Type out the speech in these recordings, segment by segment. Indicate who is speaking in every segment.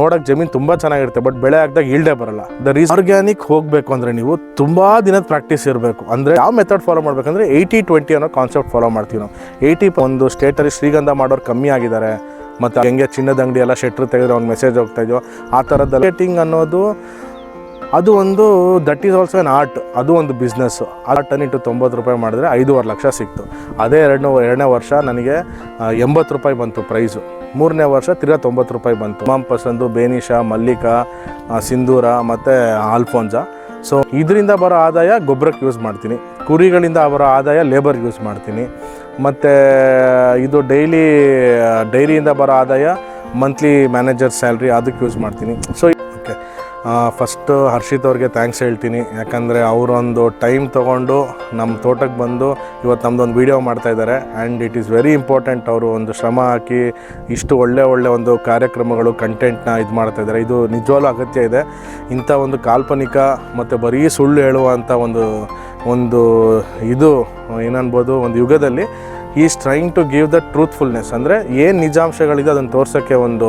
Speaker 1: ನೋಡೋಕೆ ಜಮೀನು ತುಂಬ ಚೆನ್ನಾಗಿರುತ್ತೆ ಬಟ್ ಬೆಳೆ ಹಾಕಿದಾಗ ಈಲ್ಡೇ ಬರಲ್ಲ. ದ ರೀಸ್ ಆರ್ಗ್ಯಾನಿಕ್ ಹೋಗಬೇಕು ಅಂದರೆ ನೀವು ತುಂಬ ದಿನದ ಪ್ರಾಕ್ಟೀಸ್ ಇರಬೇಕು. ಅಂದರೆ ಯಾವ ಮೆಥಡ್ ಫಾಲೋ ಮಾಡಬೇಕಂದ್ರೆ ಏಯ್ಟಿ ಟ್ವೆಂಟಿ ಅನ್ನೋ ಕಾನ್ಸೆಪ್ಟ್ ಫಾಲೋ ಮಾಡ್ತೀವಿ ನಾವು. ಏಯ್ಟಿ ಒಂದು ಸ್ಟೇಟರಿ ಶ್ರೀಗಂಧ ಮಾಡೋರು ಕಮ್ಮಿ ಆಗಿದ್ದಾರೆ. ಮತ್ತು ಹೆಂಗೆ ಚಿನ್ನದ ಅಂಗಡಿ ಎಲ್ಲ ಶೆಟ್ರ್ ತೆಗೆದ್ರೆ ಅವ್ನು ಮೆಸೇಜ್ ಹೋಗ್ತಾ ಇದೆಯೋ, ಆ ಥರದ ರೇಟಿಂಗ್ ಅನ್ನೋದು, ಅದು ಒಂದು that is also an art ಅದು ಒಂದು ಬಿಸ್ನೆಸ್ ಆ ಟನ್ ಇಂಟು ತೊಂಬತ್ತು ರೂಪಾಯಿ ಮಾಡಿದ್ರೆ ಐದೂವರೆ ಲಕ್ಷ ಸಿಕ್ತು. ಅದೇ ಎರಡನೇ ಎರಡನೇ ವರ್ಷ ನನಗೆ ಎಂಬತ್ತು ರೂಪಾಯಿ ಬಂತು ಪ್ರೈಸು ಮೂರನೇ ವರ್ಷ ತಿರ್ಗಾ ತೊಂಬತ್ತು ರೂಪಾಯಿ ಬಂತು. ಮಾಮ್ ಪಸಂದು, ಬೇನಿಶಾ, ಮಲ್ಲಿಕಾ ಸಿಂಧೂರ ಮತ್ತು ಆಲ್ಫೋನ್ಸ. ಸೊ ಇದರಿಂದ ಬರೋ ಆದಾಯ ಗೊಬ್ಬರಕ್ಕೆ ಯೂಸ್ ಮಾಡ್ತೀನಿ. ಕುರಿಗಳಿಂದ ಬರೋ ಆದಾಯ ಲೇಬರ್ಗೆ ಯೂಸ್ ಮಾಡ್ತೀನಿ. ಮತ್ತು, ಇದು ಡೈಲಿ ಡೈರಿಯಿಂದ ಬರೋ ಆದಾಯ ಮಂತ್ಲಿ ಮ್ಯಾನೇಜರ್ ಸ್ಯಾಲ್ರಿ ಅದಕ್ಕೆ ಯೂಸ್ ಮಾಡ್ತೀನಿ. ಸೊ ಓಕೆ ಫಸ್ಟು ಹರ್ಷಿತ್ ಅವ್ರಿಗೆ ಥ್ಯಾಂಕ್ಸ್ ಹೇಳ್ತೀನಿ. ಯಾಕಂದರೆ ಅವರೊಂದು ಟೈಮ್ ತೊಗೊಂಡು ನಮ್ಮ ತೋಟಕ್ಕೆ ಬಂದು ಇವತ್ತು ನಮ್ಮದೊಂದು ವೀಡಿಯೋ ಮಾಡ್ತಾ ಇದ್ದಾರೆ and it is very important ಅವರು ಒಂದು ಶ್ರಮ ಹಾಕಿ ಇಷ್ಟು ಒಳ್ಳೆ ಒಳ್ಳೆ ಒಂದು ಕಾರ್ಯಕ್ರಮಗಳು ಕಂಟೆಂಟ್ನ ಇದು ಮಾಡ್ತಾ ಇದ್ದಾರೆ ಇದು ನಿಜವಾಗ್ಲೂ ಅಗತ್ಯ ಇದೆ. ಇಂಥ ಒಂದು ಕಾಲ್ಪನಿಕ ಮತ್ತು ಬರೀ ಸುಳ್ಳು ಹೇಳುವಂಥ ಒಂದು ಒಂದು ಇದು, ಏನನ್ಬೋದು, ಒಂದು ಯುಗದಲ್ಲಿ is trying to give the truthfulness ಅಂದರೆ ಏನು ನಿಜಾಂಶಗಳಿದೆ ಅದನ್ನು ತೋರ್ಸೋಕ್ಕೆ ಒಂದು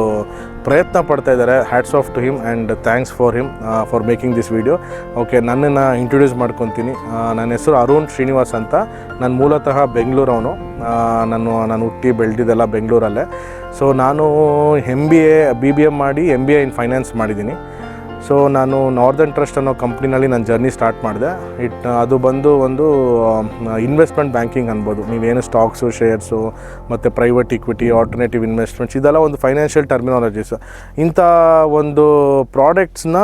Speaker 1: ಪ್ರಯತ್ನ ಪಡ್ತಾ ಇದ್ದಾರೆ. Hats off to him and thanks for him for making this video okay ನನ್ನನ್ನು ಇಂಟ್ರೊಡ್ಯೂಸ್ ಮಾಡ್ಕೊತೀನಿ. ನನ್ನ ಹೆಸರು ಅರುಣ್ ಶ್ರೀನಿವಾಸ್ ಅಂತ. ನಾನು ಮೂಲತಃ ಬೆಂಗಳೂರವನು. ನಾನು ನಾನು ಹುಟ್ಟಿ ಬೆಳೆದಿದ್ದೆಲ್ಲ ಬೆಂಗಳೂರಲ್ಲೇ. ಸೊ ನಾನು M B A B B M ಮಾಡಿ M B A in finance ಮಾಡಿದ್ದೀನಿ. ಸೊ ನಾನು ನಾರ್ದನ್ ಟ್ರಸ್ಟ್ ಅನ್ನೋ ಕಂಪ್ನಿನಲ್ಲಿ ನಾನು ಜರ್ನಿ ಸ್ಟಾರ್ಟ್ ಮಾಡಿದೆ. ಇಟ್ ಅದು ಬಂದು ಒಂದು ಇನ್ವೆಸ್ಟ್ಮೆಂಟ್ ಬ್ಯಾಂಕಿಂಗ್ ಅನ್ಬೋದು. ನೀವೇನು ಸ್ಟಾಕ್ಸು ಶೇರ್ಸು ಮತ್ತು ಪ್ರೈವೇಟ್ ಇಕ್ವಿಟಿ ಆಲ್ಟರ್ನೇಟಿವ್ ಇನ್ವೆಸ್ಟ್ಮೆಂಟ್ಸ್ ಇದೆಲ್ಲ ಒಂದು ಫೈನಾನ್ಷಿಯಲ್ ಟರ್ಮಿನಾಲಜೀಸ್ ಇಂಥ ಒಂದು ಪ್ರಾಡಕ್ಟ್ಸ್ನ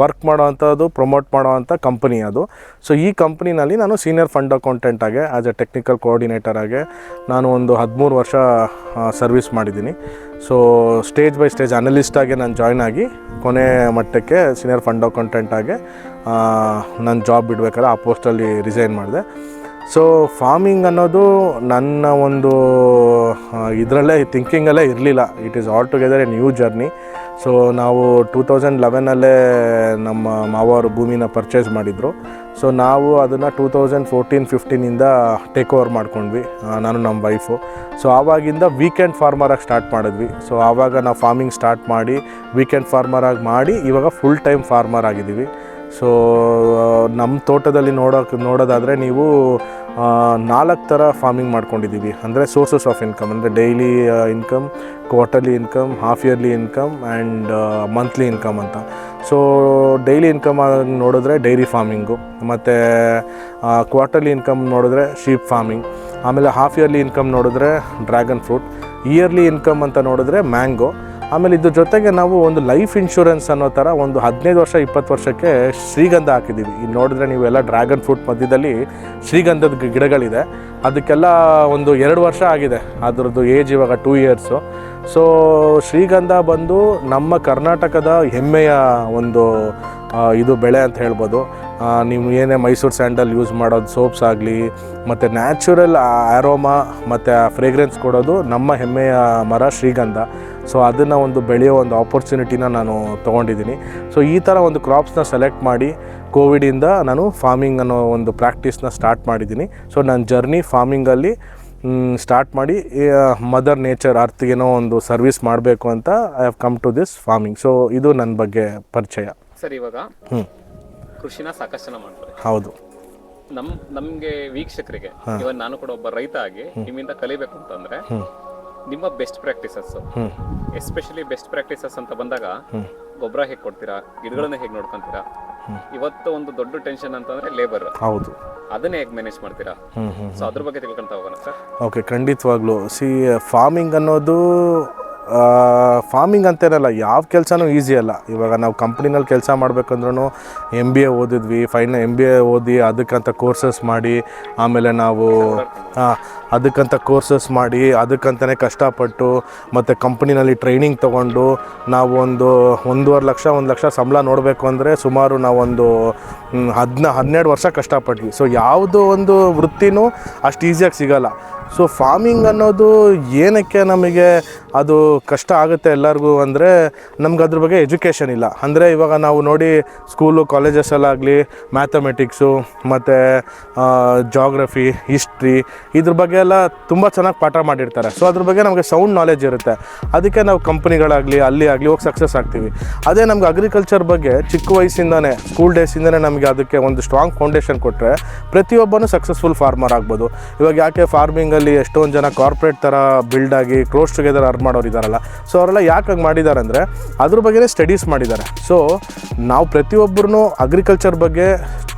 Speaker 1: ವರ್ಕ್ ಮಾಡೋವಂಥದ್ದು ಪ್ರಮೋಟ್ ಮಾಡೋವಂಥ ಕಂಪನಿ ಅದು. ಸೊ ಈ ಕಂಪ್ನಿನಲ್ಲಿ ನಾನು ಸೀನಿಯರ್ ಫಂಡ್ ಅಕೌಂಟೆಂಟ್ ಆಗಿ ಆ್ಯಸ್ ಎ ಟೆಕ್ನಿಕಲ್ ಕೋಆರ್ಡಿನೇಟರ್ ಆಗಿ, ನಾನು ಒಂದು ಹದಿಮೂರು ವರ್ಷ ಸರ್ವಿಸ್ ಮಾಡಿದ್ದೀನಿ. So stage by stage analyst ನಾನು ಜಾಯ್ನ್ ಆಗಿ, ಕೊನೆ ಮಟ್ಟಕ್ಕೆ ಸೀನಿಯರ್ ಫಂಡ್ ಅಕೌಂಟೆಂಟ್ ಆಗಿ ನಾನು ಜಾಬ್ ಬಿಡಬೇಕಾದ್ರೆ ಆ ಪೋಸ್ಟಲ್ಲಿ ರಿಸೈನ್ ಮಾಡಿದೆ. ಸೊ ಫಾರ್ಮಿಂಗ್ ಅನ್ನೋದು ನನ್ನ ಒಂದು ಇದರಲ್ಲೇ ಥಿಂಕಿಂಗಲ್ಲೇ ಇರಲಿಲ್ಲ. It is all together a new journey so ನಾವು ಟೂ ತೌಸಂಡ್ ಲೆವೆನಲ್ಲೇ ನಮ್ಮ ಮಾವರು ಭೂಮಿನ ಪರ್ಚೇಸ್ ಮಾಡಿದರು. ಸೊ ನಾವು ಅದನ್ನು ಟೂ ತೌಸಂಡ್ ಫೋರ್ಟೀನ್ ಫಿಫ್ಟೀನಿಂದ ಟೇಕ್ ಓವರ್ ಮಾಡ್ಕೊಂಡ್ವಿ. ನಾನು ನಮ್ಮ ವೈಫು ಸೊ ಆವಾಗಿಂದ ವೀಕೆಂಡ್ ಫಾರ್ಮರಾಗಿ ಸ್ಟಾರ್ಟ್ ಮಾಡಿದ್ವಿ. ಸೊ ಆವಾಗ ನಾವು ಫಾರ್ಮಿಂಗ್ ಸ್ಟಾರ್ಟ್ ಮಾಡಿ ವೀಕೆಂಡ್ ಫಾರ್ಮರಾಗಿ ಮಾಡಿ ಇವಾಗ ಫುಲ್ ಟೈಮ್ ಫಾರ್ಮರ್ ಆಗಿದ್ದೀವಿ. ಸೊ ನಮ್ಮ ತೋಟದಲ್ಲಿ ನೋಡೋಕೆ, ನೋಡೋದಾದರೆ ನೀವು ನಾಲ್ಕು ಥರ ಫಾರ್ಮಿಂಗ್ ಮಾಡ್ಕೊಂಡಿದ್ದೀವಿ. ಅಂದರೆ ಸೋರ್ಸಸ್ ಆಫ್ ಇನ್ಕಮ್ ಅಂದರೆ daily income quarterly income half yearly income and monthly income ಅಂತ. ಸೊ ಡೈಲಿ ಇನ್ಕಮ್ ನೋಡಿದ್ರೆ ಡೈರಿ ಫಾರ್ಮಿಂಗು ಮತ್ತು ಕ್ವಾರ್ಟರ್ಲಿ ಇನ್ಕಮ್ ನೋಡಿದ್ರೆ ಶೀಪ್ ಫಾರ್ಮಿಂಗ್ ಆಮೇಲೆ ಹಾಫ್ ಇಯರ್ಲಿ ಇನ್ಕಮ್ ನೋಡಿದ್ರೆ ಡ್ರ್ಯಾಗನ್ ಫ್ರೂಟ್ ಇಯರ್ಲಿ ಇನ್ಕಮ್ ಅಂತ ನೋಡಿದ್ರೆ ಮ್ಯಾಂಗೋ ಆಮೇಲೆ ಇದ್ರ ಜೊತೆಗೆ ನಾವು ಒಂದು ಲೈಫ್ ಇನ್ಶೂರೆನ್ಸ್ ಅನ್ನೋ ಥರ ಒಂದು ಹದಿನೈದು ವರ್ಷ, ಇಪ್ಪತ್ತು ವರ್ಷಕ್ಕೆ ಶ್ರೀಗಂಧ ಹಾಕಿದ್ದೀವಿ. ಇಲ್ಲಿ ನೋಡಿದ್ರೆ ನೀವೆಲ್ಲ ಡ್ರ್ಯಾಗನ್ ಫ್ರೂಟ್ ಮಧ್ಯದಲ್ಲಿ ಶ್ರೀಗಂಧದ ಗಿಡಗಳಿದೆ. ಅದಕ್ಕೆಲ್ಲ ಒಂದು ಎರಡು ವರ್ಷ ಆಗಿದೆ. ಅದರದ್ದು ಏಜ್ ಇವಾಗ ಟೂ ಇಯರ್ಸು ಸೊ ಶ್ರೀಗಂಧ ಬಂದು ನಮ್ಮ ಕರ್ನಾಟಕದ ಹೆಮ್ಮೆಯ ಒಂದು ಇದು ಬೆಳೆ ಅಂತ ಹೇಳ್ಬೋದು. ನೀವು ಏನೇ ಮೈಸೂರು ಸ್ಯಾಂಡಲ್ ಯೂಸ್ ಮಾಡೋದು ಸೋಪ್ಸ್ ಆಗಲಿ ಮತ್ತು ನ್ಯಾಚುರಲ್ ಆರೋಮಾ ಮತ್ತು ಫ್ರೇಗ್ರೆನ್ಸ್ ಕೊಡೋದು ನಮ್ಮ ಹೆಮ್ಮೆಯ ಮರ ಶ್ರೀಗಂಧ. ಸೊ ಅದನ್ನು ಒಂದು ಬೆಳೆಯೋ ಒಂದು ಆಪರ್ಚುನಿಟಿನ ನಾನು ತೊಗೊಂಡಿದ್ದೀನಿ. ಸೊ ಈ ಥರ ಒಂದು ಕ್ರಾಪ್ಸ್ನ ಸೆಲೆಕ್ಟ್ ಮಾಡಿ ಕೋವಿಡಿಂದ ನಾನು ಫಾರ್ಮಿಂಗ್ ಅನ್ನೋ ಒಂದು ಪ್ರಾಕ್ಟೀಸ್ನ ಸ್ಟಾರ್ಟ್ ಮಾಡಿದ್ದೀನಿ. ಸೊ ನನ್ನ ಜರ್ನಿ ಫಾರ್ಮಿಂಗಲ್ಲಿ ಸ್ಟಾರ್ಟ್ ಮಾಡಿ ಮದರ್ ನೇಚರ್ ಅರ್ಥಗೇನೋ ಒಂದು ಸರ್ವಿಸ್ ಮಾಡಬೇಕು ಅಂತ I have come to this farming so ಇದು ನನ್ನ ಬಗ್ಗೆ ಪರಿಚಯ.
Speaker 2: ಸರ್ ಇವಾಗ
Speaker 1: ಹ್ಞೂ
Speaker 2: ಕೃಷಿನ ಸಾಕಷ್ಟು ಜನ ಮಾಡ್ತಾರೆ.
Speaker 1: ಹೌದು.
Speaker 2: ನಮ್ ನಮ್ಗೆ ವೀಕ್ಷಕರಿಗೆ ಇವಾಗ ನಾನು ಕೂಡ ಒಬ್ಬ ರೈತ ಆಗಿ ನಿಮ್ಮಿಂದ ಕಲಿಬೇಕು ಅಂತಂದ್ರೆ ನಿಮ್ಮ best practices especially best practices ಅಂತ ಬಂದಾಗ ಗೊಬ್ಬರ ಹೇಗೆ ಕೊಡ್ತೀರಾ ಗಿಡಗಳನ್ನ ಹೇಗೆ ನೋಡ್ಕೊಂತೀರಾ? ಇವತ್ತು ಒಂದು ದೊಡ್ಡ ಟೆನ್ಷನ್ ಅಂತಂದ್ರೆ ಲೇಬರ್
Speaker 1: ಹೌದು.
Speaker 2: ಅದನ್ನೇ ಹೇಗೆ ಮ್ಯಾನೇಜ್ ಮಾಡ್ತೀರಾ? ಸೊ ಅದ್ರ ಬಗ್ಗೆ ತಿಳ್ಕೊಂತ ಹೋಗೋಣ ಸರ್.
Speaker 1: ಓಕೆ ಖಂಡಿತವಾಗ್ಲೂ. ಸಿ ಫಾರ್ಮಿಂಗ್ ಅನ್ನೋದು ಫಾರ್ಮಿಂಗ್ ಅಂತೇನಲ್ಲ, ಯಾವ ಕೆಲಸನೂ ಈಸಿ ಅಲ್ಲ. ಇವಾಗ ನಾವು ಕಂಪ್ನಿನಲ್ಲಿ ಕೆಲಸ ಮಾಡಬೇಕಂದ್ರೂ ಎಂ ಬಿ ಎ ಓದಿದ್ವಿ ಫೈನ ಎಂ ಬಿ ಎ ಓದಿ ಅದಕ್ಕಂತ ಕೋರ್ಸಸ್ ಮಾಡಿ, ಆಮೇಲೆ ನಾವು ಅದಕ್ಕಂತ ಕೋರ್ಸಸ್ ಮಾಡಿ ಅದಕ್ಕಂತಲೇ ಕಷ್ಟಪಟ್ಟು ಮತ್ತು ಕಂಪ್ನಿನಲ್ಲಿ ಟ್ರೈನಿಂಗ್ ತೊಗೊಂಡು ನಾವು ಒಂದು ಒಂದೂವರೆ ಲಕ್ಷ, ಒಂದು ಲಕ್ಷ ಸಂಬಳ ನೋಡಬೇಕು ಅಂದರೆ ಸುಮಾರು ನಾವೊಂದು ಹದಿನ, ಹನ್ನೆರಡು ವರ್ಷ ಕಷ್ಟಪಟ್ವಿ. ಸೊ ಯಾವುದೋ ಒಂದು ವೃತ್ತಿನೂ ಅಷ್ಟು ಈಸಿಯಾಗಿ ಸಿಗಲ್ಲ. ಸೊ ಫಾರ್ಮಿಂಗ್ ಅನ್ನೋದು ಏನಕ್ಕೆ ನಮಗೆ ಅದು ಕಷ್ಟ ಆಗುತ್ತೆ ಎಲ್ಲರಿಗೂ ಅಂದರೆ ನಮ್ಗೆ ಅದ್ರ ಬಗ್ಗೆ ಎಜುಕೇಷನ್ ಇಲ್ಲ. ಅಂದರೆ ಇವಾಗ ನಾವು ನೋಡಿ ಸ್ಕೂಲು ಕಾಲೇಜಸ್ಸಲ್ಲಾಗಲಿ ಮ್ಯಾಥಮೆಟಿಕ್ಸು ಮತ್ತು ಜಾಗ್ರಫಿ ಹಿಸ್ಟ್ರಿ ಇದ್ರ ಬಗ್ಗೆ ಎಲ್ಲ ತುಂಬ ಚೆನ್ನಾಗಿ ಪಾಠ ಮಾಡಿರ್ತಾರೆ. ಸೊ ಅದ್ರ ಬಗ್ಗೆ ನಮಗೆ ಸೌಂಡ್ ನಾಲೆಜ್ ಇರುತ್ತೆ. ಅದಕ್ಕೆ ನಾವು ಕಂಪ್ನಿಗಳಾಗಲಿ ಅಲ್ಲಿ ಆಗಲಿ ಹೋಗಿ ಸಕ್ಸಸ್ ಆಗ್ತೀವಿ. ಅದೇ ನಮ್ಗೆ ಅಗ್ರಿಕಲ್ಚರ್ ಬಗ್ಗೆ ಚಿಕ್ಕ ವಯಸ್ಸಿಂದನೇ ಸ್ಕೂಲ್ ಡೇಸಿಂದನೇ ನಮಗೆ ಅದಕ್ಕೆ ಒಂದು ಸ್ಟ್ರಾಂಗ್ ಫೌಂಡೇಶನ್ ಕೊಟ್ಟರೆ ಪ್ರತಿಯೊಬ್ಬನೂ ಸಕ್ಸಸ್ಫುಲ್ ಫಾರ್ಮರ್ ಆಗ್ಬೋದು. ಇವಾಗ ಯಾಕೆ ಫಾರ್ಮಿಂಗಲ್ಲಿ ಎಷ್ಟೊಂದು ಜನ ಕಾರ್ಪೊರೇಟ್ ಥರ ಬಿಲ್ಡ್ ಆಗಿ ಕ್ಲೋಸ್ ಟುಗೆದರ್ ಅರ್ನ್ ಮಾಡೋರು ಇದ್ದಾರಲ್ಲ ಸೊ ಅವರೆಲ್ಲ ಯಾಕೆ ಹಂಗೆ ಮಾಡಿದ್ದಾರೆ ಅಂದರೆ, ಅದ್ರ ಬಗ್ಗೆನೇ ಸ್ಟಡೀಸ್ ಮಾಡಿದ್ದಾರೆ ಸೊ ನಾವು ಪ್ರತಿಯೊಬ್ಬರೂ ಅಗ್ರಿಕಲ್ಚರ್ ಬಗ್ಗೆ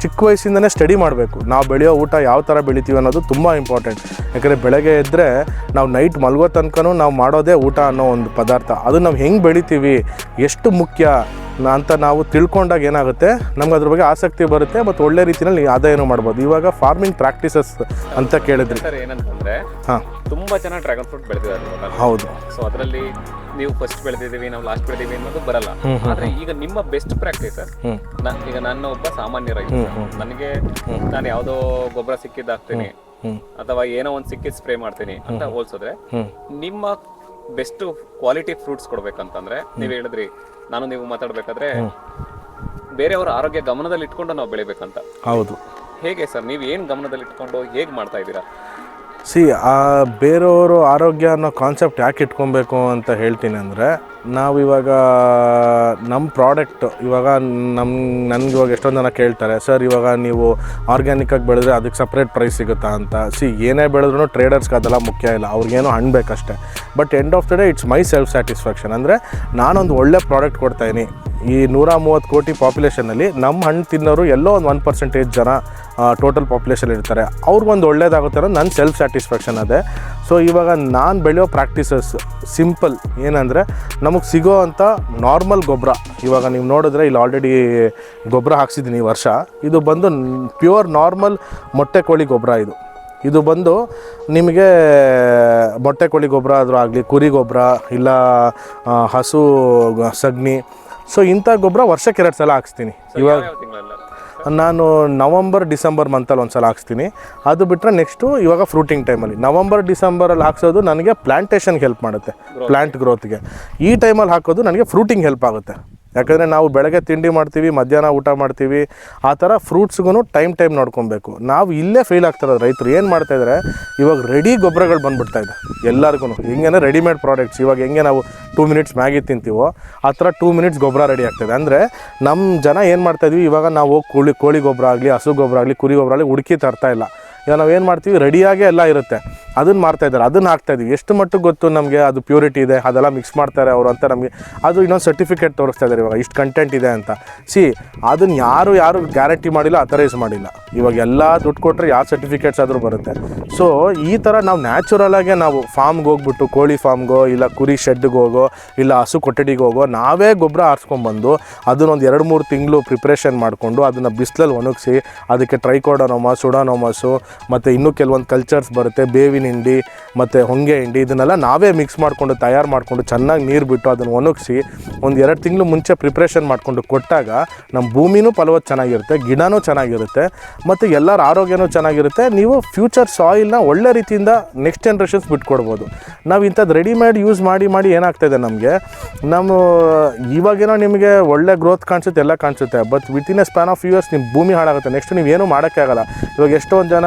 Speaker 1: ಚಿಕ್ಕ ವಯಸ್ಸಿಂದನೇ ಸ್ಟಡಿ ಮಾಡಬೇಕು. ನಾವು ಬೆಳೆಯೋ ಊಟ ಯಾವ ಥರ ಬೆಳಿತೀವಿ ಅನ್ನೋದು ತುಂಬ ಇಂಪಾರ್ಟೆಂಟ್ ಯಾಕಂದರೆ ಬೆಳಗ್ಗೆ ಎದ್ದರೆ ನಾವು ನೈಟ್ ಮಲಗೋ ತನಕನೂ ನಾವು ಮಾಡೋದೇ ಊಟ ಅನ್ನೋ ಒಂದು ಪದಾರ್ಥ. ಅದು ನಾವು ಹೆಂಗೆ ಬೆಳಿತೀವಿ ಎಷ್ಟು ಮುಖ್ಯ ಅಂತ ನಾವು ತಿಳ್ಕೊಂಡಾಗ ಏನಾಗುತ್ತೆ? ನಮ್ಗೆ ಅದ್ರ ಬಗ್ಗೆ ಆಸಕ್ತಿ ಬರುತ್ತೆ ಮತ್ತು ಒಳ್ಳೆ ರೀತಿಯಲ್ಲಿ ಆದಾಯನೂ ಮಾಡ್ಬೋದು. ಇವಾಗ ಫಾರ್ಮಿಂಗ್ ಪ್ರಾಕ್ಟೀಸಸ್ ಅಂತ ಕೇಳಿದ್ರಿ.
Speaker 2: ಸರ್ ಏನಂತಂದ್ರೆ
Speaker 1: ಹಾಂ.
Speaker 2: ತುಂಬ ಚೆನ್ನಾಗಿ ಡ್ರ್ಯಾಗನ್ ಫ್ರೂಟ್ ಬೆಳೆದಿದ್ದಾರೆ
Speaker 1: ಹೌದು.
Speaker 2: ಸೊ ಅದರಲ್ಲಿ ನೀವು ಫಸ್ಟ್ ಬೆಳೆದಿದ್ದೀವಿ ನಾವು ಲಾಸ್ಟ್ ಬೆಳೆದಿದ್ದೀವಿ ಅನ್ನೋದು ಬರಲ್ಲ. ಆದರೆ ಈಗ ನಿಮ್ಮ ಬೆಸ್ಟ್ ಪ್ರಾಕ್ಟೀಸ್ ಈಗ ನಾನು ಒಬ್ಬ ಸಾಮಾನ್ಯ ರೈತ ನನಗೆ ನಾನು ಯಾವುದೋ ಗೊಬ್ಬರ ಸಿಕ್ಕಿದ್ದು ಹಾಕ್ತೀನಿ
Speaker 1: ಹ್ಞೂ
Speaker 2: ಅಥವಾ ಏನೋ ಒಂದು ಸಿಕ್ಕಿದ್ ಸ್ಪ್ರೇ ಮಾಡ್ತೀನಿ ಅಂತ ಹೋಲ್ಸಿದ್ರೆ ನಿಮ್ಮ ಬೆಸ್ಟ್ ಕ್ವಾಲಿಟಿ ಫ್ರೂಟ್ಸ್ ಕೊಡ್ಬೇಕಂತಂದ್ರೆ ನೀವು ಹೇಳಿದ್ರಿ ನಾನು ನೀವು ಮಾತಾಡ್ಬೇಕಾದ್ರೆ ಬೇರೆಯವರ ಆರೋಗ್ಯ ಗಮನದಲ್ಲಿ ಇಟ್ಕೊಂಡು ನಾವು ಬೆಳಿಬೇಕಂತ.
Speaker 1: ಹೌದು.
Speaker 2: ಹೇಗೆ ಸರ್ ನೀವು ಏನು ಗಮನದಲ್ಲಿ ಇಟ್ಕೊಂಡು ಹೇಗೆ ಮಾಡ್ತಾ ಇದ್ದೀರಾ?
Speaker 1: ಸಿ ಆ ಬೇರೆಯವರು ಆರೋಗ್ಯ ಅನ್ನೋ ಕಾನ್ಸೆಪ್ಟ್ ಯಾಕೆ ಇಟ್ಕೊಬೇಕು ಅಂತ ಹೇಳ್ತೀನಿ ಅಂದರೆ ನಾವು ಇವಾಗ ನಮ್ಮ ಪ್ರಾಡಕ್ಟ್ ಇವಾಗ ನಮ್ಮ ನನಗೆ ಇವಾಗ ಎಷ್ಟೊಂದು ಜನ ಕೇಳ್ತಾರೆ, ಸರ್, ಇವಾಗ ನೀವು ಆರ್ಗ್ಯಾನಿಕ್ಕಾಗಿ ಬೆಳೆದ್ರೆ ಅದಕ್ಕೆ ಸಪ್ರೇಟ್ ಪ್ರೈಸ್ ಸಿಗುತ್ತಾ ಅಂತ. ಸಿ, ಏನೇ ಬೆಳೆದ್ರೂ ಟ್ರೇಡರ್ಸ್ಗೆ ಅದೆಲ್ಲ ಮುಖ್ಯ ಇಲ್ಲ, ಅವ್ರಿಗೇನೋ ಹಣ್ಣು ಬೇಕಷ್ಟೇ but end of the day it's my self satisfaction ಅಂದರೆ ನಾನೊಂದು ಒಳ್ಳೆ ಪ್ರಾಡಕ್ಟ್ ಕೊಡ್ತಾಯಿನಿ ಈ ನೂರ ಮೂವತ್ತು ಕೋಟಿ ಪಾಪ್ಯುಲೇಷನಲ್ಲಿ ನಮ್ಮ ಹಣ್ಣು ತಿನ್ನೋರು ಎಲ್ಲೋ ಒಂದು ಒನ್ ಪರ್ಸೆಂಟೇಜ್ ಜನ ಟೋಟಲ್ ಪಾಪ್ಯುಲೇಷನ್ ಇರ್ತಾರೆ. ಅವ್ರಿಗೊಂದು ಒಳ್ಳೇದಾಗುತ್ತೆ ಅನ್ನೋದು ನನ್ನ ಸೆಲ್ಫ್ ಸ್ಯಾಟಿಸ್ಫ್ಯಾಕ್ಷನ್ ಅದೇ. ಸೊ ಇವಾಗ ನಾನು ಬೆಳೆಯೋ ಪ್ರಾಕ್ಟೀಸಸ್ ಸಿಂಪಲ್ ಏನಂದರೆ ನಮಗೆ ಸಿಗೋ ಅಂಥ ನಾರ್ಮಲ್ ಗೊಬ್ಬರ ಇವಾಗ ನೀವು ನೋಡಿದ್ರೆ ಇಲ್ಲಿ ಆಲ್ರೆಡಿ ಗೊಬ್ಬರ ಹಾಕ್ಸಿದ್ದೀನಿ ಈ ವರ್ಷ. ಇದು ಬಂದು ಪ್ಯೂರ್ ನಾರ್ಮಲ್ ಮೊಟ್ಟೆ ಕೋಳಿ ಗೊಬ್ಬರ ಇದು. ಇದು ಬಂದು ನಿಮಗೆ ಮೊಟ್ಟೆ ಕೋಳಿ ಗೊಬ್ಬರ ಆದರೂ ಆಗಲಿ, ಕುರಿ ಗೊಬ್ಬರ ಇಲ್ಲ ಹಸು, ಸಗ್ಣಿ. ಸೊ ಇಂಥ ಗೊಬ್ಬರ ವರ್ಷಕ್ಕೆ ಎರಡು ಸಲ ಹಾಕ್ಸ್ತೀನಿ. ಇವಾಗ ನಾನು ನವಂಬರ್ ಡಿಸೆಂಬರ್ ಮಂತಲ್ಲಿ ಒಂದು ಸಲ ಹಾಕ್ಸ್ತೀನಿ. ಅದು ಬಿಟ್ಟರೆ ನೆಕ್ಸ್ಟು ಇವಾಗ ಫ್ರೂಟಿಂಗ್ ಟೈಮಲ್ಲಿ ನವಂಬರ್ ಡಿಸೆಂಬರಲ್ಲಿ ಹಾಕ್ಸೋದು ನನಗೆ ಪ್ಲ್ಯಾಂಟೇಷನ್ಗೆ ಹೆಲ್ಪ್ ಮಾಡುತ್ತೆ. ಪ್ಲ್ಯಾಂಟ್ ಗ್ರೋತ್ಗೆ ಈ ಟೈಮಲ್ಲಿ ಹಾಕೋದು ನನಗೆ ಫ್ರೂಟಿಂಗ್ ಹೆಲ್ಪ್ ಆಗುತ್ತೆ. ಯಾಕಂದರೆ ನಾವು ಬೆಳಗ್ಗೆ ತಿಂಡಿ ಮಾಡ್ತೀವಿ, ಮಧ್ಯಾಹ್ನ ಊಟ ಮಾಡ್ತೀವಿ. ಆ ಥರ ಫ್ರೂಟ್ಸ್ಗೂ ಟೈಮ್ ಟೈಮ್ ನೋಡ್ಕೊಬೇಕು. ನಾವು ಇಲ್ಲೇ ಫೇಲ್ ಆಗ್ತಿರೋದು ರೈತರು. ಏನು ಮಾಡ್ತಾಯಿದ್ದಾರೆ ಇವಾಗ ರೆಡಿ ಗೊಬ್ಬರಗಳು ಬಂದ್ಬಿಡ್ತಾ ಇದೆ ಎಲ್ಲರಿಗೂ ಹಿಂಗೆ ರೆಡಿಮೇಡ್ ಪ್ರಾಡಕ್ಟ್ಸ್. ಇವಾಗ ಹೆಂಗೆ ನಾವು ಟೂ ಮಿನಿಟ್ಸ್ ಮ್ಯಾಗಿ ತಿಂತೀವೋ, ಆ ಥರ ಟೂ ಮಿನಿಟ್ಸ್ ಗೊಬ್ಬರ ರೆಡಿ ಆಗ್ತದೆ ಅಂದರೆ ನಮ್ಮ ಜನ ಏನು ಮಾಡ್ತಾಯಿದ್ವಿ ಇವಾಗ ನಾವು ಕೋಳಿ ಕೋಳಿ ಗೊಬ್ಬರ ಆಗಲಿ, ಹಸು ಗೊಬ್ಬರ ಆಗಲಿ, ಕುರಿ ಗೊಬ್ಬರ ಆಗಲಿ ಹುಡುಕಿ ತರ್ತಾ ಇವಾಗ ನಾವು ಏನು ಮಾಡ್ತೀವಿ? ರೆಡಿಯಾಗೇ ಎಲ್ಲ ಇರುತ್ತೆ. ಅದನ್ನು ಮಾಡ್ತಾಯಿದ್ದಾರೆ ಅದನ್ನು ಹಾಕ್ತಾ ಇದೀವಿ. ಎಷ್ಟು ಮಟ್ಟಿಗೆ ಗೊತ್ತು ನಮಗೆ? ಅದು ಪ್ಯೂರಿಟಿ ಇದೆ. ಅದೆಲ್ಲ ಮಿಕ್ಸ್ ಮಾಡ್ತಾರೆ ಅವರು ಅಂತ ನಮಗೆ. ಅದು ಇನ್ನೊಂದು ಸರ್ಟಿಫಿಕೇಟ್ ತೋರಿಸ್ತಾ ಇದ್ದಾರೆ ಇವಾಗ. ಇಷ್ಟು ಕಂಟೆಂಟ್ ಇದೆ ಅಂತ. ಸಿ ಅದನ್ನು ಯಾರು ಯಾರು ಗ್ಯಾರಂಟಿ ಮಾಡಿಲ್ಲ ಅಥರೈಸ್ ಮಾಡಿಲ್ಲ. ಇವಾಗ ಎಲ್ಲ ದುಡ್ಡು ಕೊಟ್ಟರೆ ಯಾವ ಸರ್ಟಿಫಿಕೇಟ್ಸ್ ಆದರೂ ಬರುತ್ತೆ. ಸೊ ಈ ಥರ ನಾವು ನ್ಯಾಚುರಲಾಗೆ ನಾವು ಫಾರ್ಮ್ಗೆ ಹೋಗ್ಬಿಟ್ಟು, ಕೋಳಿ ಫಾರ್ಮ್ಗೋ ಇಲ್ಲ ಕುರಿ ಶೆಡ್ಗೆ ಹೋಗೋ, ಇಲ್ಲ ಹಸು ಕೊಠಡಿಗೆ ಹೋಗೋ, ನಾವೇ ಗೊಬ್ಬರ ಆರಿಸ್ಕೊಂಬಂದು ಅದನ್ನೊಂದು ಎರಡು ಮೂರು ತಿಂಗಳು ಪ್ರಿಪ್ರೇಷನ್ ಮಾಡಿಕೊಂಡು ಅದನ್ನು ಬಿಸಿಲಲ್ಲಿ ಒಣಗಿಸಿ, ಅದಕ್ಕೆ ಟ್ರೈಕೋಡೋನೋಮಸ್ ಸುಡಾನೋಮಸು ಮತ್ತು ಇನ್ನೂ ಕೆಲವೊಂದು ಕಲ್ಚರ್ಸ್ ಬರುತ್ತೆ. ಬೇವಿನ ಹಿಂಡಿ, ಮತ್ತು ಹೊಂಗೆ ಹಿಂಡಿ, ಇದನ್ನೆಲ್ಲ ನಾವೇ ಮಿಕ್ಸ್ ಮಾಡಿಕೊಂಡು, ತಯಾರು ಮಾಡಿಕೊಂಡು, ಚೆನ್ನಾಗಿ ನೀರು ಬಿಟ್ಟು ಅದನ್ನು ಒಣಗಿಸಿ ಒಂದು ಎರಡು ತಿಂಗಳು ಮುಂಚೆ ಪ್ರಿಪ್ರೇಷನ್ ಮಾಡಿಕೊಂಡು ಕೊಟ್ಟಾಗ ನಮ್ಮ ಭೂಮಿನೂ ಫಲವತ್ತು ಚೆನ್ನಾಗಿರುತ್ತೆ, ಗಿಡನೂ ಚೆನ್ನಾಗಿರುತ್ತೆ, ಮತ್ತು ಎಲ್ಲರ ಆರೋಗ್ಯನೂ ಚೆನ್ನಾಗಿರುತ್ತೆ. ನೀವು ಫ್ಯೂಚರ್ ಸಾಯಿಲ್ನ ಒಳ್ಳೆ ರೀತಿಯಿಂದ ನೆಕ್ಸ್ಟ್ ಜನ್ರೇಷನ್ಸ್ ಬಿಟ್ಕೊಡ್ಬೋದು. ನಾವು ಇಂಥದ್ದು ರೆಡಿಮೇಡ್ ಯೂಸ್ ಮಾಡಿ ಮಾಡಿ ಏನಾಗ್ತಾಯಿದೆ ನಮಗೆ? ನಮ್ಮ ಇವಾಗೇನೋ ನಿಮಗೆ ಒಳ್ಳೆ ಗ್ರೋತ್ ಕಾಣಿಸುತ್ತೆ, ಎಲ್ಲ ಕಾಣಿಸುತ್ತೆ but within a span of years ನಿಮ್ಮ ಭೂಮಿ ಹಾಳಾಗುತ್ತೆ. ನೆಕ್ಸ್ಟ್ ನೀವು ಏನೂ ಮಾಡೋಕ್ಕಾಗಲ್ಲ ಇವಾಗ ಎಷ್ಟೊಂದು ಜನ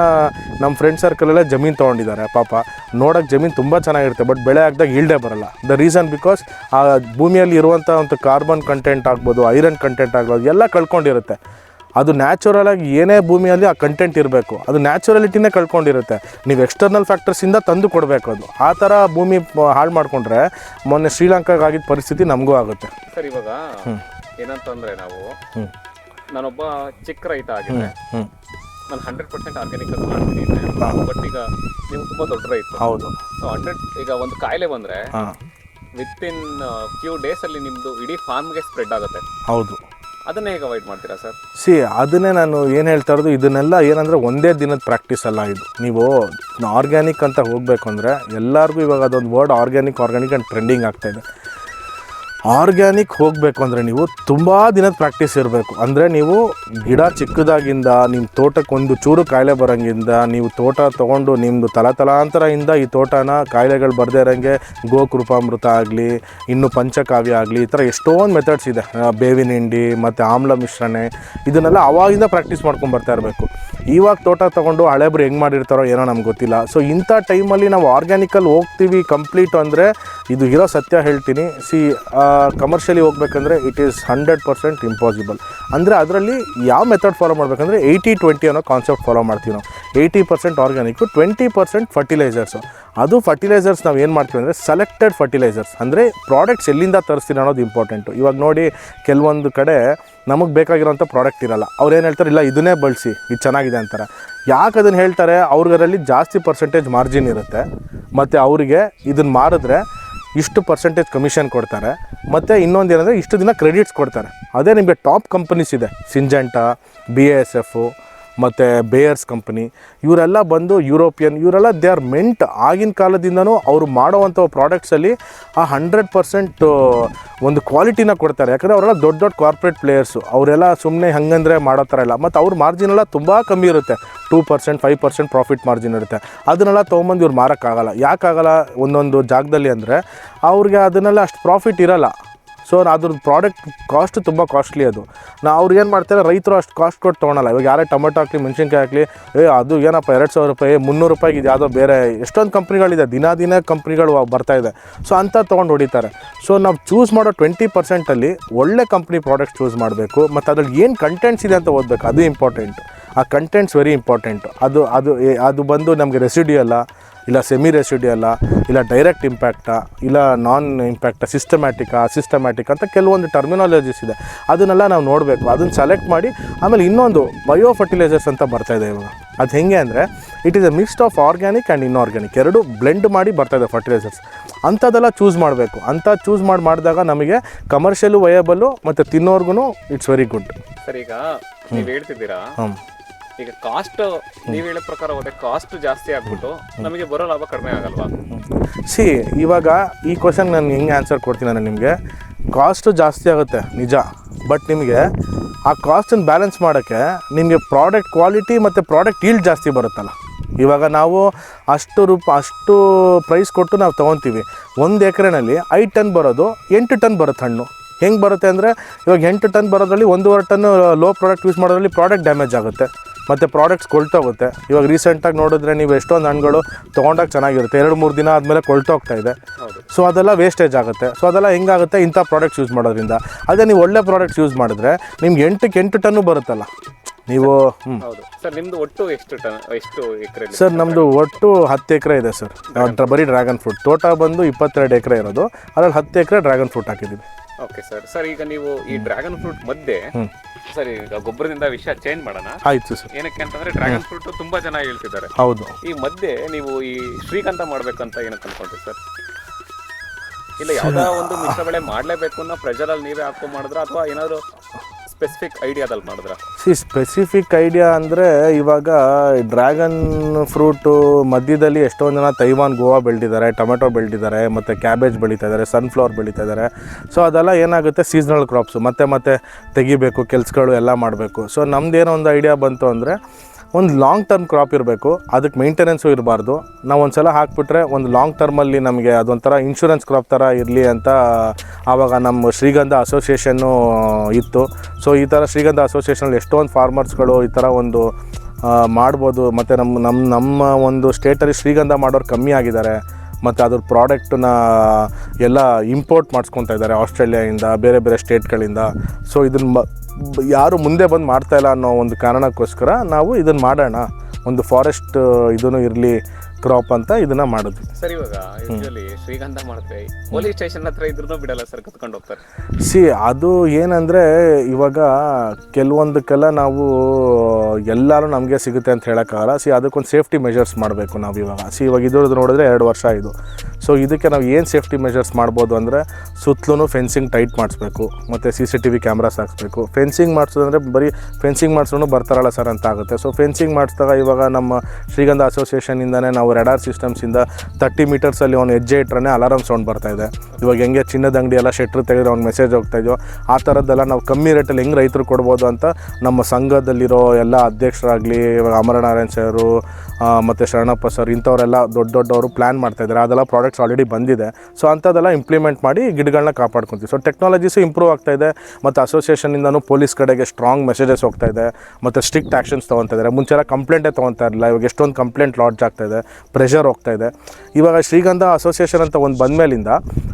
Speaker 1: ನಮ್ಮ ಫ್ರೆಂಡ್ ಸರ್ಕಲೆಲ್ಲ ಜಮೀನು ತೊಗೊಂಡಿದ್ದಾರೆ ಪಾಪ. ನೋಡೋಕ್ಕೆ ಜಮೀನು ತುಂಬ ಚೆನ್ನಾಗಿರುತ್ತೆ ಬಟ್ ಬೆಳೆ ಹಾಕಿದಾಗ ಈಲ್ಡೇ ಬರಲ್ಲ. ದ ರೀಸನ್ ಬಿಕಾಸ್ ಆ ಭೂಮಿಯಲ್ಲಿ ಇರುವಂಥ ಒಂದು ಕಾರ್ಬನ್ ಕಂಟೆಂಟ್ ಆಗ್ಬೋದು ಐರನ್ ಕಂಟೆಂಟ್ ಆಗ್ಬೋದು ಎಲ್ಲ ಕಳ್ಕೊಂಡಿರುತ್ತೆ. ಅದು ನ್ಯಾಚುರಲಾಗಿ ಏನೇ ಭೂಮಿಯಲ್ಲಿ ಆ ಕಂಟೆಂಟ್ ಇರಬೇಕು ಅದು ನ್ಯಾಚುರಲಿಟಿನೇ ಕಳ್ಕೊಂಡಿರುತ್ತೆ. ನೀವು ಎಕ್ಸ್ಟರ್ನಲ್ ಫ್ಯಾಕ್ಟರ್ಸಿಂದ ತಂದು ಕೊಡಬೇಕು ಅದು. ಆ ಥರ ಭೂಮಿ ಹಾಳು ಮಾಡಿಕೊಂಡ್ರೆ ಮೊನ್ನೆ ಶ್ರೀಲಂಕಾಗಾಗಿದ್ದ ಪರಿಸ್ಥಿತಿ ನಮಗೂ ಆಗುತ್ತೆ.
Speaker 2: ಸರ್ ಇವಾಗ ಏನಂತಂದ್ರೆ ನಾವು ನಾನೊಬ್ಬ ಚಿಕ್ಕ ರೈತ ಆಗಿದ್ರೆ
Speaker 1: ಹ್ಞೂ
Speaker 2: ನಾನು ಹಂಡ್ರೆಡ್ ಪರ್ಸೆಂಟ್ ಆರ್ಗ್ಯಾನಿಕ್ ಅಂತ ಮಾಡ್ತೀನಿ. ಬಟ್ ಈಗ ನೀವು ತುಂಬಾ ದೊಡ್ಡ ರೈತ
Speaker 1: ಹೌದು.
Speaker 2: ಸೊ ಹಂಡ್ರೆಡ್ ಈಗ ಒಂದು ಕಾಯಿಲೆ ಬಂದ್ರೆ
Speaker 1: ಹಾಂ.
Speaker 2: ವಿತ್ ಇನ್ ಫ್ಯೂ ಡೇಸ್ ಅಲ್ಲಿ ನಿಮ್ದು ಇಡೀ ಫಾರ್ಮ್ಗೆ ಸ್ಪ್ರೆಡ್ ಆಗುತ್ತೆ.
Speaker 1: ಹೌದು.
Speaker 2: ಅದನ್ನೇ ಈಗ ಅವಾಯ್ಡ್ ಮಾಡ್ತೀರಾ ಸರ್?
Speaker 1: ಸಿ ಅದನ್ನೇ ನಾನು ಏನು ಹೇಳ್ತಾ ಇರೋದು ಇದನ್ನೆಲ್ಲ ಏನಂದರೆ ಒಂದೇ ದಿನದ ಪ್ರಾಕ್ಟೀಸ್ ಅಲ್ಲ ಇದು. ನೀವು ಆರ್ಗ್ಯಾನಿಕ್ ಅಂತ ಹೋಗಬೇಕು ಅಂದರೆ ಎಲ್ಲರಿಗೂ ಇವಾಗ ಅದೊಂದು word organic organic and trending ಆಗ್ತಾಯಿದೆ ಆರ್ಗ್ಯಾನಿಕ್ ಹೋಗಬೇಕು ಅಂದರೆ ನೀವು ತುಂಬ ದಿನದ ಪ್ರಾಕ್ಟೀಸ್ ಇರಬೇಕು. ಅಂದರೆ ನೀವು ಗಿಡ ಚಿಕ್ಕದಾಗಿಂದ ನಿಮ್ಮ ತೋಟಕ್ಕೆ ಒಂದು ಚೂರು ಕಾಯಿಲೆ ಬರೋಂಗಿಂದ, ನೀವು ತೋಟ ತೊಗೊಂಡು ನಿಮ್ಮದು ತಲತಲಾಂತರದಿಂದ ಈ ತೋಟನ ಕಾಯಿಲೆಗಳು ಬರದೇ ಇರೋಂಗೆ ಗೋಕೃಪಾಮೃತ ಆಗಲಿ, ಇನ್ನು ಪಂಚಕಾವ್ಯ ಆಗಲಿ, ಈ ಥರ ಎಷ್ಟೊಂದು ಮೆಥಡ್ಸ್ ಇದೆ. ಬೇವಿನ ಹಿಂಡಿ ಮತ್ತು ಆಮ್ಲ ಮಿಶ್ರಣೆ, ಇದನ್ನೆಲ್ಲ ಅವಾಗಿಂದ ಪ್ರಾಕ್ಟೀಸ್ ಮಾಡ್ಕೊಂಡು ಬರ್ತಾ ಇರಬೇಕು. ಇವಾಗ ತೋಟ ತೊಗೊಂಡು ಹಳೆಬ್ರು ಹೆಂಗೆ ಮಾಡಿರ್ತಾರೋ ಏನೋ ನಮ್ಗೆ ಗೊತ್ತಿಲ್ಲ. ಸೊ ಇಂಥ ಟೈಮಲ್ಲಿ ನಾವು ಆರ್ಗ್ಯಾನಿಕಲ್ಲಿ ಹೋಗ್ತೀವಿ ಕಂಪ್ಲೀಟ್ ಅಂದರೆ ಇದು ಇರೋ ಸತ್ಯ ಹೇಳ್ತೀನಿ. ಸಿ ಕಮರ್ಷಿಯಲಿ ಹೋಗ್ಬೇಕಂದ್ರೆ it is hundred percent impossible ಅಂದರೆ ಅದರಲ್ಲಿ ಯಾವ ಮೆಥಡ್ ಫಾಲೋ ಮಾಡಬೇಕಂದ್ರೆ ಏಯ್ಟಿ ಟ್ವೆಂಟಿ ಅನ್ನೋ ಕಾನ್ಸೆಪ್ಟ್ ಫಾಲೋ ಮಾಡ್ತೀವಿ ನಾವು. Eighty percent organic twenty percent fertilisers ಅದು ಫರ್ಟಿಲೈಸರ್ಸ್ ನಾವು ಏನು ಮಾಡ್ತೀವಿ ಅಂದರೆ ಸೆಲೆಕ್ಟೆಡ್ ಫರ್ಟಿಲೈಸರ್ಸ್ ಅಂದರೆ ಪ್ರಾಡಕ್ಟ್ಸ್ ಎಲ್ಲಿಂದ ತರಿಸ್ತೀನಿ ಅನ್ನೋದು ಇಂಪಾರ್ಟೆಂಟು ಇವಾಗ ನೋಡಿ ಕೆಲವೊಂದು ಕಡೆ ನಮಗೆ ಬೇಕಾಗಿರೋಂಥ ಪ್ರಾಡಕ್ಟ್ ಇರಲ್ಲ. ಅವ್ರು ಏನು ಹೇಳ್ತಾರೆ, ಇಲ್ಲ, ಇದನ್ನೇ ಬಳಸಿ, ಇದು ಚೆನ್ನಾಗಿದೆ ಅಂತಾರೆ. ಯಾಕೆ ಅದನ್ನು ಹೇಳ್ತಾರೆ? ಅವ್ರಿಗರಲ್ಲಿ ಜಾಸ್ತಿ ಪರ್ಸೆಂಟೇಜ್ ಮಾರ್ಜಿನ್ ಇರುತ್ತೆ. ಮತ್ತು ಅವರಿಗೆ ಇದನ್ನು ಮಾರಿದ್ರೆ ಇಷ್ಟು ಪರ್ಸೆಂಟೇಜ್ ಕಮಿಷನ್ ಕೊಡ್ತಾರೆ. ಮತ್ತು ಇನ್ನೊಂದು ಏನಂದರೆ ಇಷ್ಟು ದಿನ ಕ್ರೆಡಿಟ್ಸ್ ಕೊಡ್ತಾರೆ. ಅದೇ ನಿಮಗೆ ಟಾಪ್ ಕಂಪನೀಸ್ ಇದೆ. ಸಿಂಜೆಂಟಾ ಬಿ ಎಸ್ ಎಫು ಮತ್ತು ಬೇಯರ್ಸ್ ಕಂಪನಿ ಇವರೆಲ್ಲ ಬಂದು ಯುರೋಪಿಯನ್ ಇವರೆಲ್ಲ ದೇ ಆರ್ ಮೆಂಟ್ ಆಗಿನ ಕಾಲದಿಂದನೂ ಅವರು ಮಾಡೋವಂಥ ಪ್ರಾಡಕ್ಟ್ಸಲ್ಲಿ ಆ ಹಂಡ್ರೆಡ್ ಪರ್ಸೆಂಟ್ ಒಂದು ಕ್ವಾಲಿಟಿನ ಕೊಡ್ತಾರೆ. ಯಾಕಂದರೆ ಅವರೆಲ್ಲ ದೊಡ್ಡ ದೊಡ್ಡ ಕಾರ್ಪೊರೇಟ್ ಪ್ಲೇಯರ್ಸು ಅವರೆಲ್ಲ ಸುಮ್ಮನೆ ಹಂಗಂದ್ರೆ ಮಾಡೋ ಥರ ಇಲ್ಲ. ಮತ್ತು ಅವ್ರ ಮಾರ್ಜಿನ್ ಎಲ್ಲ ತುಂಬ ಕಮ್ಮಿ ಇರುತ್ತೆ. Two percent five percent profit margin ಇರುತ್ತೆ. ಅದನ್ನೆಲ್ಲ ತೊಗೊಂಬಂದು ಇವ್ರು ಮಾರೋಕ್ಕಾಗಲ್ಲ. ಯಾಕಾಗಲ್ಲ ಒಂದೊಂದು ಜಾಗದಲ್ಲಿ ಅಂದರೆ, ಅವ್ರಿಗೆ ಅದನ್ನೆಲ್ಲ ಅಷ್ಟು ಪ್ರಾಫಿಟ್ ಇರಲ್ಲ. ಸೊ ಅದ್ರದ್ದು ಪ್ರಾಡಕ್ಟ್ ಕಾಸ್ಟ್ ತುಂಬ ಕಾಸ್ಟ್ಲಿ ಅದು. ನಾ ಅವ್ರು ಏನು ಮಾಡ್ತಾರೆ, ರೈತರು ಅಷ್ಟು ಕಾಸ್ಟ್ ಕೊಟ್ಟು ತೊಗೊಳಲ್ಲ. ಇವಾಗ ಯಾರೇ ಟೊಮೆಟೊ ಹಾಕಲಿ, ಮೆಣಸಿನ್ಕಾಯಿ ಹಾಕಲಿ, ಏ, ಅದು ಏನಪ್ಪ, ಎರಡು ಸಾವಿರ ರೂಪಾಯಿ, ಮುನ್ನೂರು ರೂಪಾಯಿಗೆ ಇದು ಯಾವುದೋ ಬೇರೆ ಎಷ್ಟೊಂದು ಕಂಪ್ನಿಗಳಿದೆ ದಿನ ದಿನ ಕಂಪ್ನಿಗಳು ಬರ್ತಾ ಇದೆ. ಸೊ ಅಂತ ತೊಗೊಂಡು ಹೊಡಿತಾರೆ. ಸೊ ನಾವು ಚೂಸ್ ಮಾಡೋ ಟ್ವೆಂಟಿ ಪರ್ಸೆಂಟಲ್ಲಿ ಒಳ್ಳೆ ಕಂಪ್ನಿ ಪ್ರಾಡಕ್ಟ್ಸ್ ಚೂಸ್ ಮಾಡಬೇಕು. ಮತ್ತು ಅದ್ರಲ್ಲಿ ಏನು ಕಂಟೆಂಟ್ಸ್ ಇದೆ ಅಂತ ಓದಬೇಕು. ಅದು ಇಂಪಾರ್ಟೆಂಟ್ ಆ ಕಂಟೆಂಟ್ಸ್ ವೆರಿ ಇಂಪಾರ್ಟೆಂಟ್ ಅದು ಅದು ಅದು ಬಂದು ನಮಗೆ ರೆಸಿಡ್ಯೂ ಅಲ್ಲ. ಇಲ್ಲ ಸೆಮಿ ರೆಸಿಡಿಯಲ್ಲ ಇಲ್ಲ ಡೈರೆಕ್ಟ್ ಇಂಪ್ಯಾಕ್ಟಾ ಇಲ್ಲ ನಾನ್ ಇಂಪ್ಯಾಕ್ಟ ಸಿಸ್ಟಮ್ಯಾಟಿಕಾ ಸಿಸ್ಟಮ್ಯಾಟಿಕ್ ಅಂತ ಕೆಲವೊಂದು ಟರ್ಮಿನಾಲಜೀಸ್ ಇದೆ. ಅದನ್ನೆಲ್ಲ ನಾವು ನೋಡಬೇಕು. ಅದನ್ನು ಸೆಲೆಕ್ಟ್ ಮಾಡಿ ಆಮೇಲೆ ಇನ್ನೊಂದು ಬಯೋ ಫರ್ಟಿಲೈಸರ್ಸ್ ಅಂತ ಬರ್ತಾ ಇದೆ ಇವಾಗ. ಅದು ಹೆಂಗೆ ಅಂದರೆ it is a mixed of organic and inorganic ಎರಡು ಬ್ಲೆಂಡ್ ಮಾಡಿ ಬರ್ತಾ ಇದೆ ಫರ್ಟಿಲೈಸರ್ಸ್ ಅಂಥದ್ದೆಲ್ಲ ಚೂಸ್ ಮಾಡಬೇಕು. ಅಂಥ ಚೂಸ್ ಮಾಡಿ ಮಾಡಿದಾಗ ನಮಗೆ ಕಮರ್ಷಿಯಲು ವಯಬಲ್ಲು ಮತ್ತು ತಿನ್ನೋರ್ಗು ಇಟ್ಸ್ ವೆರಿ ಗುಡ್
Speaker 2: ಸರ್ ಈಗ ನೀವು ಹೇಳ್ತಿದ್ದೀರಾ
Speaker 1: ಹ್ಞೂ
Speaker 2: ಈಗ ಕಾಸ್ಟ್ ನೀವು ಹೇಳೋ ಪ್ರಕಾರ ಹೋದ್ರೆ ಕಾಸ್ಟ್ ಜಾಸ್ತಿ ಆಗ್ಬಿಟ್ಟು ನಮಗೆ ಬರೋ ಲಾಭ ಕಡಿಮೆ ಆಗಲ್ವಾ?
Speaker 1: ಸಿ, ಇವಾಗ ಈ ಕ್ವಶನ್ ನಾನು ಹೆಂಗೆ ಆನ್ಸರ್ ಕೊಡ್ತೀನಿ ನಾನು ನಿಮಗೆ ಕಾಸ್ಟ್ ಜಾಸ್ತಿ ಆಗುತ್ತೆ, ನಿಜ. ಬಟ್ ನಿಮಗೆ ಆ ಕಾಸ್ಟನ್ನು ಬ್ಯಾಲೆನ್ಸ್ ಮಾಡೋಕ್ಕೆ ನಿಮಗೆ ಪ್ರಾಡಕ್ಟ್ ಕ್ವಾಲಿಟಿ ಮತ್ತು ಪ್ರಾಡಕ್ಟ್ ಈಲ್ಡ್ ಜಾಸ್ತಿ ಬರುತ್ತಲ್ಲ. ಇವಾಗ ನಾವು ಅಷ್ಟು ರೂಪ, ಅಷ್ಟು ಪ್ರೈಸ್ ಕೊಟ್ಟು ನಾವು ತೊಗೊತೀವಿ. ಒಂದು ಎಕರೆನಲ್ಲಿ ಐದು ಟನ್ ಬರೋದು ಎಂಟು ಟನ್ ಬರುತ್ತೆ ಹಣ್ಣು. ಹೆಂಗೆ ಬರುತ್ತೆ ಅಂದರೆ ಇವಾಗ ಎಂಟು ಟನ್ ಬರೋದ್ರಲ್ಲಿ ಒಂದೂವರೆ ಟನ್ ಲೋ ಪ್ರಾಡಕ್ಟ್ ಯೂಸ್ ಮಾಡೋದ್ರಲ್ಲಿ ಪ್ರಾಡಕ್ಟ್ ಡ್ಯಾಮೇಜ್ ಆಗುತ್ತೆ. ಮತ್ತು ಪ್ರಾಡಕ್ಟ್ಸ್ ಕೊಳ್ತೋಗುತ್ತೆ. ಇವಾಗ ರೀಸೆಂಟಾಗಿ ನೋಡಿದ್ರೆ ನೀವು ಎಷ್ಟೊಂದು ಹಣ್ಣುಗಳು ತೊಗೊಂಡಾಗ ಚೆನ್ನಾಗಿರುತ್ತೆ. ಎರಡು ಮೂರು ದಿನ ಆದಮೇಲೆ ಕೊಳ್ತೋಗ್ತಾ ಇದೆ. ಸೊ ಅದೆಲ್ಲ ವೇಸ್ಟೇಜ್ ಆಗುತ್ತೆ. ಸೊ ಅದೆಲ್ಲ ಹೆಂಗಾಗುತ್ತೆ? ಇಂಥ ಪ್ರಾಡಕ್ಟ್ಸ್ ಯೂಸ್ ಮಾಡೋದ್ರಿಂದ. ಅದೇ ನೀವು ಒಳ್ಳೆ ಪ್ರಾಡಕ್ಟ್ಸ್ ಯೂಸ್ ಮಾಡಿದ್ರೆ ನಿಮ್ಗೆ ಎಂಟಕ್ಕೆ ಎಂಟು ಟನ್ನು ಬರುತ್ತಲ್ಲ. ನೀವು ಹ್ಞೂ
Speaker 2: ಹೌದು. ಸರ್ ನಿಮ್ದು ಒಟ್ಟು ಎಷ್ಟು ಟನ್ ಎಷ್ಟು ಎಕರೆ
Speaker 1: ಸರ್ ನಮ್ಮದು ಒಟ್ಟು ಹತ್ತು ಎಕರೆ ಇದೆ ಸರ್. ಬರೀ ಡ್ರ್ಯಾಗನ್ ಫ್ರೂಟ್ ತೋಟ ಬಂದು ಇಪ್ಪತ್ತೆರಡು ಎಕರೆ ಇರೋದು. ಅದ್ರಲ್ಲಿ ಹತ್ತು ಎಕರೆ ಡ್ರ್ಯಾಗನ್ ಫ್ರೂಟ್ ಹಾಕಿದ್ದೀವಿ.
Speaker 2: ಓಕೆ ಸರ್ ಸರ್ ಈಗ ನೀವು ಈ ಡ್ರ್ಯಾಗನ್ ಫ್ರೂಟ್ ಮಧ್ಯೆ ಸರ್ ಈಗ ಗೊಬ್ಬರದಿಂದ ವಿಷಯ ಚೇಂಜ್ ಮಾಡೋಣ.
Speaker 1: ಆಯ್ತು ಸರ್.
Speaker 2: ಏನಕ್ಕೆ ಅಂತಂದ್ರೆ ಡ್ರ್ಯಾಗನ್ ಫ್ರೂಟ್ ತುಂಬಾ ಜನ ಹೇಳ್ತಿದ್ದಾರೆ
Speaker 1: ಹೌದು.
Speaker 2: ಈ ಮಧ್ಯೆ ನೀವು ಈ ಶ್ರೀಗಂಧ ಮಾಡ್ಬೇಕಂತ ಏನಕ್ಕೆ ಅನ್ಕೊಂಡ್ರಿ ಸರ್? ಇಲ್ಲ ಯಾವ್ದೋ ಒಂದು ಮಿಶ್ರ ಬೆಳೆ ಮಾಡ್ಲೇಬೇಕು ಅನ್ನೋ ಪ್ರೆಷರ್ ಅಲ್ಲಿ ನೀವೇ ಹಾಕೋ ಮಾಡಿದ್ರ ಅಥವಾ ಏನಾದ್ರು ಸ್ಪೆಸಿಫಿಕ್ ಐಡಿಯಾದಲ್ಲಿ ಮಾಡಿದ್ರ?
Speaker 1: ಸಿ ಸ್ಪೆಸಿಫಿಕ್ ಐಡಿಯಾ ಅಂದರೆ ಇವಾಗ ಡ್ರ್ಯಾಗನ್ ಫ್ರೂಟು ಮಧ್ಯದಲ್ಲಿ ಎಷ್ಟೊಂದು ಜನ ತೈವಾನ್ ಗೋವಾ ಬೆಳೆದಿದ್ದಾರೆ ಟೊಮೆಟೊ ಬೆಳೆದಿದ್ದಾರೆ, ಮತ್ತು ಕ್ಯಾಬೇಜ್ ಬೆಳೀತಾ ಇದ್ದಾರೆ ಸನ್ಫ್ಲವರ್ ಬೆಳೀತಾ ಇದ್ದಾರೆ. ಸೊ ಅದೆಲ್ಲ ಏನಾಗುತ್ತೆ? ಸೀಸನಲ್ ಕ್ರಾಪ್ಸು ಮತ್ತೆ ಮತ್ತೆ ತೆಗಿಬೇಕು, ಕೆಲಸಗಳು ಎಲ್ಲ ಮಾಡಬೇಕು. ಸೊ ನಮ್ಮದೇನೋ ಒಂದು ಐಡಿಯಾ ಬಂತು ಅಂದರೆ ಒಂದು ಲಾಂಗ್ ಟರ್ಮ್ ಕ್ರಾಪ್ ಇರಬೇಕು, ಅದಕ್ಕೆ ಮೇಂಟೆನೆನ್ಸು ಇರಬಾರ್ದು. ನಾವು ಒಂದು ಸಲ ಹಾಕ್ಬಿಟ್ರೆ ಒಂದು ಲಾಂಗ್ ಟರ್ಮಲ್ಲಿ ನಮಗೆ ಅದೊಂಥರ ಇನ್ಶೂರೆನ್ಸ್ ಕ್ರಾಪ್ ಥರ ಇರಲಿ ಅಂತ ಆವಾಗ ನಮ್ಮ ಶ್ರೀಗಂಧ ಅಸೋಸಿಯೇಷನ್ನು ಇತ್ತು. ಸೊ ಈ ಥರ ಶ್ರೀಗಂಧ ಅಸೋಸಿಯೇಷನಲ್ಲಿ ಎಷ್ಟೊಂದು ಫಾರ್ಮರ್ಸ್ಗಳು ಈ ಥರ ಒಂದು ಮಾಡ್ಬೋದು. ಮತ್ತು ನಮ್ಮ ನಮ್ಮ ನಮ್ಮ ಒಂದು ಸ್ಟೇಟಲ್ಲಿ ಶ್ರೀಗಂಧ ಮಾಡೋರು ಕಮ್ಮಿ ಆಗಿದ್ದಾರೆ. ಮತ್ತು ಅದ್ರ ಪ್ರಾಡಕ್ಟನ್ನ ಎಲ್ಲ ಇಂಪೋರ್ಟ್ ಮಾಡಿಸ್ಕೊತಾ ಇದ್ದಾರೆ ಆಸ್ಟ್ರೇಲಿಯಾಯಿಂದ, ಬೇರೆ ಬೇರೆ ಸ್ಟೇಟ್ಗಳಿಂದ. ಸೊ ಇದನ್ನು ಯಾರು ಮುಂದೆ ಬಂದು ಮಾಡ್ತಾಯಿಲ್ಲ ಅನ್ನೋ ಒಂದು ಕಾರಣಕ್ಕೋಸ್ಕರ ನಾವು ಇದನ್ನು ಮಾಡೋಣ. ಒಂದು ಫಾರೆಸ್ಟ್ ಇದೂ ಇರಲಿ ಕ್ರಾಪ್ ಅಂತ ಇದನ್ನ ಮಾಡಿದ್ವಿ
Speaker 2: ಸರ್ ಇವಾಗ ಯೂಶಲಿ ಶ್ರೀಗಂಧ ಮಾಡ್ತೇವೆ ಪೊಲೀಸ್ ಸ್ಟೇಷನ್ ಹತ್ರ ಇದ್ರೂ ಬಿಡಲ್ಲ ಸರ್ ಕತ್ಕೊಂಡು ಹೋಗ್ತಾರೆ.
Speaker 1: ಸಿ ಅದು ಏನಂದ್ರೆ ಇವಾಗ ಕೆಲವೊಂದಕ್ಕೆಲ್ಲ ನಾವು ಎಲ್ಲರೂ ನಮಗೆ ಸಿಗುತ್ತೆ ಅಂತ ಹೇಳೋಕ್ಕಾಗಲ್ಲ. ಸಿ ಅದಕ್ಕೊಂದು ಸೇಫ್ಟಿ ಮೆಷರ್ಸ್ ಮಾಡಬೇಕು ನಾವು ಇವಾಗ. ಸಿ ಇವಾಗ ಇದ್ರದ್ದು ನೋಡಿದ್ರೆ ಎರಡು ವರ್ಷ ಇದು ಸೊ ಇದಕ್ಕೆ ನಾವು ಏನು ಸೇಫ್ಟಿ ಮೆಷರ್ಸ್ ಮಾಡ್ಬೋದು ಅಂದರೆ ಸುತ್ತಲೂ ಫೆನ್ಸಿಂಗ್ ಟೈಟ್ ಮಾಡಿಸ್ಬೇಕು, ಮತ್ತು C C T V cameras ಹಾಕ್ಸ್ಬೇಕು. Fencing ಮಾಡಿಸೋದಂದ್ರೆ ಬರೀ ಫೆನ್ಸಿಂಗ್ ಮಾಡಿಸೋನು ಬರ್ತಾರಲ್ಲ ಸರ್ ಅಂತ ಆಗುತ್ತೆ. ಸೊ ಫೆನ್ಸಿಂಗ್ ಮಾಡಿಸಿದಾಗ ಇವಾಗ ನಮ್ಮ ಶ್ರೀಗಂಧ ಅಸೋಸಿಯೇಷನಿಂದನೇ ನಾವು ರೆಡಾರ್ ಸಿಸ್ಟಮ್ಸಿಂದ ತರ್ಟಿ ಮೀಟರ್ಸಲ್ಲಿ ಅವ್ನು ಹೆಜ್ಜೆ ಇಟ್ಟರೆ ಅಲಾರಾಮ್ ಸೌಂಡ್ ಬರ್ತಾಯಿದೆ ಇವಾಗ ಹೆಂಗೆ ಚಿನ್ನದ ಅಂಗಡಿ ಎಲ್ಲ ಶೆಟ್ರ್ ತೆಗೆದ್ರೆ ಅವ್ನು ಮೆಸೇಜ್ ಹೋಗ್ತಾಯಿದ್ಯೋ ಆ ಥರದ್ದೆಲ್ಲ ನಾವು ಕಮ್ಮಿ ರೇಟಲ್ಲಿ ಹೆಂಗೆ ರೈತರು ಕೊಡ್ಬೋದು ಅಂತ ನಮ್ಮ ಸಂಘದಲ್ಲಿರೋ ಎಲ್ಲ ಅಧ್ಯಕ್ಷರಾಗಲಿ, ಇವಾಗ ಅಮರನಾರಾಯಣ್ ಸರು ಮತ್ತು ಶರಣಪ್ಪ ಸರ್ ಇಂಥವರೆಲ್ಲ ದೊಡ್ಡ ದೊಡ್ಡವರು ಪ್ಲ್ಯಾನ್ ಮಾಡ್ತಾಯಿದ್ದಾರೆ ಅದೆಲ್ಲ ಪ್ರಾಡಕ್ಟ್ಸ್ ಆಲ್ರೆಡಿ ಬಂದಿದೆ. ಸೊ ಅಂಥದ್ದೆಲ್ಲ ಇಂಪ್ಲಿಮೆಂಟ್ ಮಾಡಿ ಗಿಡಗಳನ್ನ ಕಾಪಾಡ್ಕೊತೀವಿ. ಸೊ ಟೆಕ್ನಾಲಜೀಸು ಇಂಪ್ರೂವ್ ಆಗ್ತಾ ಇದೆ. ಮತ್ತು ಅಸೋಸಿಯೇಷನಿಂದನೂ ಪೊಲೀಸ್ ಕಡೆಗೆ ಸ್ಟ್ರಾಂಗ್ ಮೆಸೇಜಸ್ ಹೋಗ್ತಾ ಇದೆ. ಮತ್ತು ಸ್ಟ್ರಿಕ್ಟ್ ಆ್ಯಕ್ಷನ್ಸ್ ತೊಗೊತಾ ಇದ್ದಾರೆ. ಮುಂಚೆ ಎಲ್ಲ ಕಂಪ್ಲೇಂಟೇ ತೊಗೊತಾ ಇರಲಿಲ್ಲ. ಇವಾಗ ಎಷ್ಟೊಂದು ಕಂಪ್ಲೇಂಟ್ ಲಾಡ್ಜ್ ಆಗ್ತಾ ಇದೆ. ಪ್ರೆಷರ್ ಹೋಗ್ತಾ ಇದೆ. ಇವಾಗ ಶ್ರೀಗಂಧ ಅಸೋಸಿಯೇಷನ್ ಅಂತ ಒಂದು ಬಂದಮೇಲಿಂದ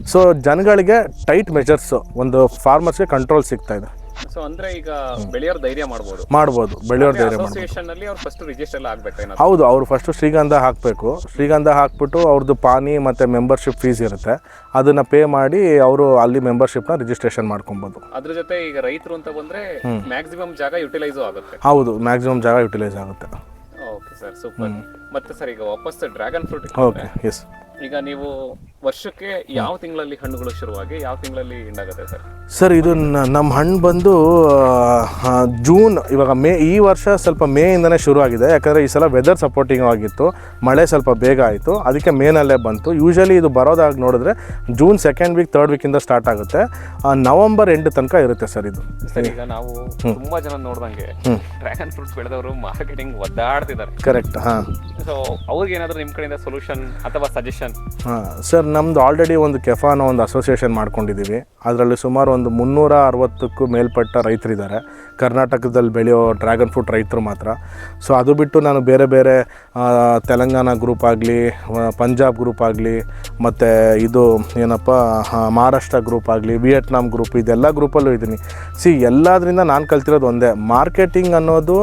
Speaker 1: ಸೊ ಜನಗಳಿಗೆ ಟೈಟ್ ಮೆಜರ್ಸು ಒಂದು ಫಾರ್ಮರ್ಸ್ಗೆ ಕಂಟ್ರೋಲ್ ಸಿಗ್ತಾ ಇದೆ.
Speaker 2: ಸೊ ಅಂದ್ರೆ ಈಗ ಬೆಳೆಯೋರ್ ಧೈರ್ಯ ಮಾಡ್ಬೋದು.
Speaker 1: ಮಾಡ್ಬೋದು ಬೆಳೆಯೋರು ಧೈರ್ಯ ಮಾಡ್ಬೋದು.
Speaker 2: ಅಸೋಸಿಯೇಷನ್ ಅಲ್ಲಿ ಅವ್ರು ಫಸ್ಟ್ ರಿಜಿಸ್ಟರ್
Speaker 1: ಹೌದು ಅವರು ಫಸ್ಟು ಶ್ರೀಗಂಧ ಹಾಕಬೇಕು. ಶ್ರೀಗಂಧ ಹಾಕ್ಬಿಟ್ಟು ಅವ್ರದ್ದು ಪಾನಿ ಮತ್ತು ಮೆಂಬರ್ಶಿಪ್ ಫೀಸ್ ಇರುತ್ತೆ. ಅದನ್ನು ಪೇ ಮಾಡಿ ಅವರು ಅಲ್ಲಿ ಮೆಂಬರ್ಶಿಪ್ನ ರಿಜಿಸ್ಟ್ರೇಷನ್ ಮಾಡ್ಕೊಬೋದು.
Speaker 2: ಅದ್ರ ಜೊತೆ ಈಗ ರೈತರು ಅಂತ ಬಂದ್ರೆ ಮ್ಯಾಕ್ಸಿಮಮ್ ಜಾಗ ಯುಟಿಲೈಸ್ ಆಗುತ್ತೆ.
Speaker 1: ಹೌದು ಮ್ಯಾಕ್ಸಿಮಮ್ ಜಾಗ ಯುಟಿಲೈಸ್ ಆಗುತ್ತೆ.
Speaker 2: ಓಕೆ ಸರ್ ಸೂಪರ್ ಮತ್ತೆ ಸರ್ ಈಗ ವಾಪಸ್ ಡ್ರ್ಯಾಗನ್ ಫ್ರೂಟ್
Speaker 1: ಓಕೆ ಎಸ್
Speaker 2: ಈಗ ನೀವು ವರ್ಷಕ್ಕೆ ಯಾವ ತಿಂಗಳಲ್ಲಿ ಹಣ್ಣುಗಳು ಶುರುವಾಗಿ ಯಾವ ತಿಂಗಳಲ್ಲಿ ಹಿಂಡಾಗುತ್ತೆ ಸರ್?
Speaker 1: ಸರ್ ಇದು ನಮ್ಮ ಹಣ್ಣು ಬಂದು ಜೂನ್ ಇವಾಗ ಮೇ ಈ ವರ್ಷ ಸ್ವಲ್ಪ ಮೇಯಿಂದನೇ ಶುರು ಆಗಿದೆ ಯಾಕಂದರೆ ಈ ಸಲ ವೆದರ್ ಸಪೋರ್ಟಿಂಗ್ ಆಗಿತ್ತು. ಮಳೆ ಸ್ವಲ್ಪ ಬೇಗ ಆಯಿತು. ಅದಕ್ಕೆ ಮೇನಲ್ಲೇ ಬಂತು. ಯೂಶಲಿ ಇದು ಬರೋದಾಗಿ ನೋಡಿದ್ರೆ ಜೂನ್ ಸೆಕೆಂಡ್ ವೀಕ್ ತರ್ಡ್ ವೀಕಿಂದ ಸ್ಟಾರ್ಟ್ ಆಗುತ್ತೆ. ನವಂಬರ್ ಎಂಡ್ ತನಕ ಇರುತ್ತೆ ಸರ್ ಇದು.
Speaker 2: ಸರ್ ಈಗ ನಾವು ತುಂಬ ಜನ ನೋಡ್ದಂಗೆ ಡ್ರ್ಯಾಗನ್ ಫ್ರೂಟ್ಸ್ ಬೆಳೆದವರು ಮಾರ್ಕೆಟಿಂಗ್ ಒದ್ದಾಡ್ತಿದ್ದಾರೆ.
Speaker 1: ಕರೆಕ್ಟ್ ಹಾಂ.
Speaker 2: ಸೊ ಅವ್ರಿಗೆ ಏನಾದರೂ ನಿಮ್ಮ ಕಡೆಯಿಂದ ಸೊಲ್ಯೂಷನ್ ಅಥವಾ ಸಜೆಷನ್
Speaker 1: ಹಾಂ ಸರ್ ನಮ್ಮದು ಆಲ್ರೆಡಿ ಒಂದು ಕೆಫಾನ ಒಂದು ಅಸೋಸಿಯೇಷನ್ ಮಾಡ್ಕೊಂಡಿದ್ದೀವಿ ಅದರಲ್ಲಿ ಸುಮಾರು ಒಂದು ಮುನ್ನೂರ ಅರವತ್ತಕ್ಕೂ ಮೇಲ್ಪಟ್ಟ ರೈತರಿದ್ದಾರೆ ಕರ್ನಾಟಕದಲ್ಲಿ ಬೆಳೆಯೋ ಡ್ರ್ಯಾಗನ್ ಫ್ರೂಟ್ ರೈತರು ಮಾತ್ರ. ಸೊ ಅದು ಬಿಟ್ಟು ನಾನು ಬೇರೆ ಬೇರೆ ತೆಲಂಗಾಣ ಗ್ರೂಪ್ ಆಗಲಿ ಪಂಜಾಬ್ ಗ್ರೂಪ್ ಆಗಲಿ, ಮತ್ತು ಇದು ಏನಪ್ಪ ಮಹಾರಾಷ್ಟ್ರ ಗ್ರೂಪ್ ಆಗಲಿ, ವಿಯೆಟ್ನಾಂ ಗ್ರೂಪ್ ಇದೆಲ್ಲ ಗ್ರೂಪಲ್ಲೂ ಇದ್ದೀನಿ. ಸಿ ಎಲ್ಲದರಿಂದ ನಾನು ಕಲ್ತಿರೋದು ಒಂದೇ. ಮಾರ್ಕೆಟಿಂಗ್ ಅನ್ನೋದು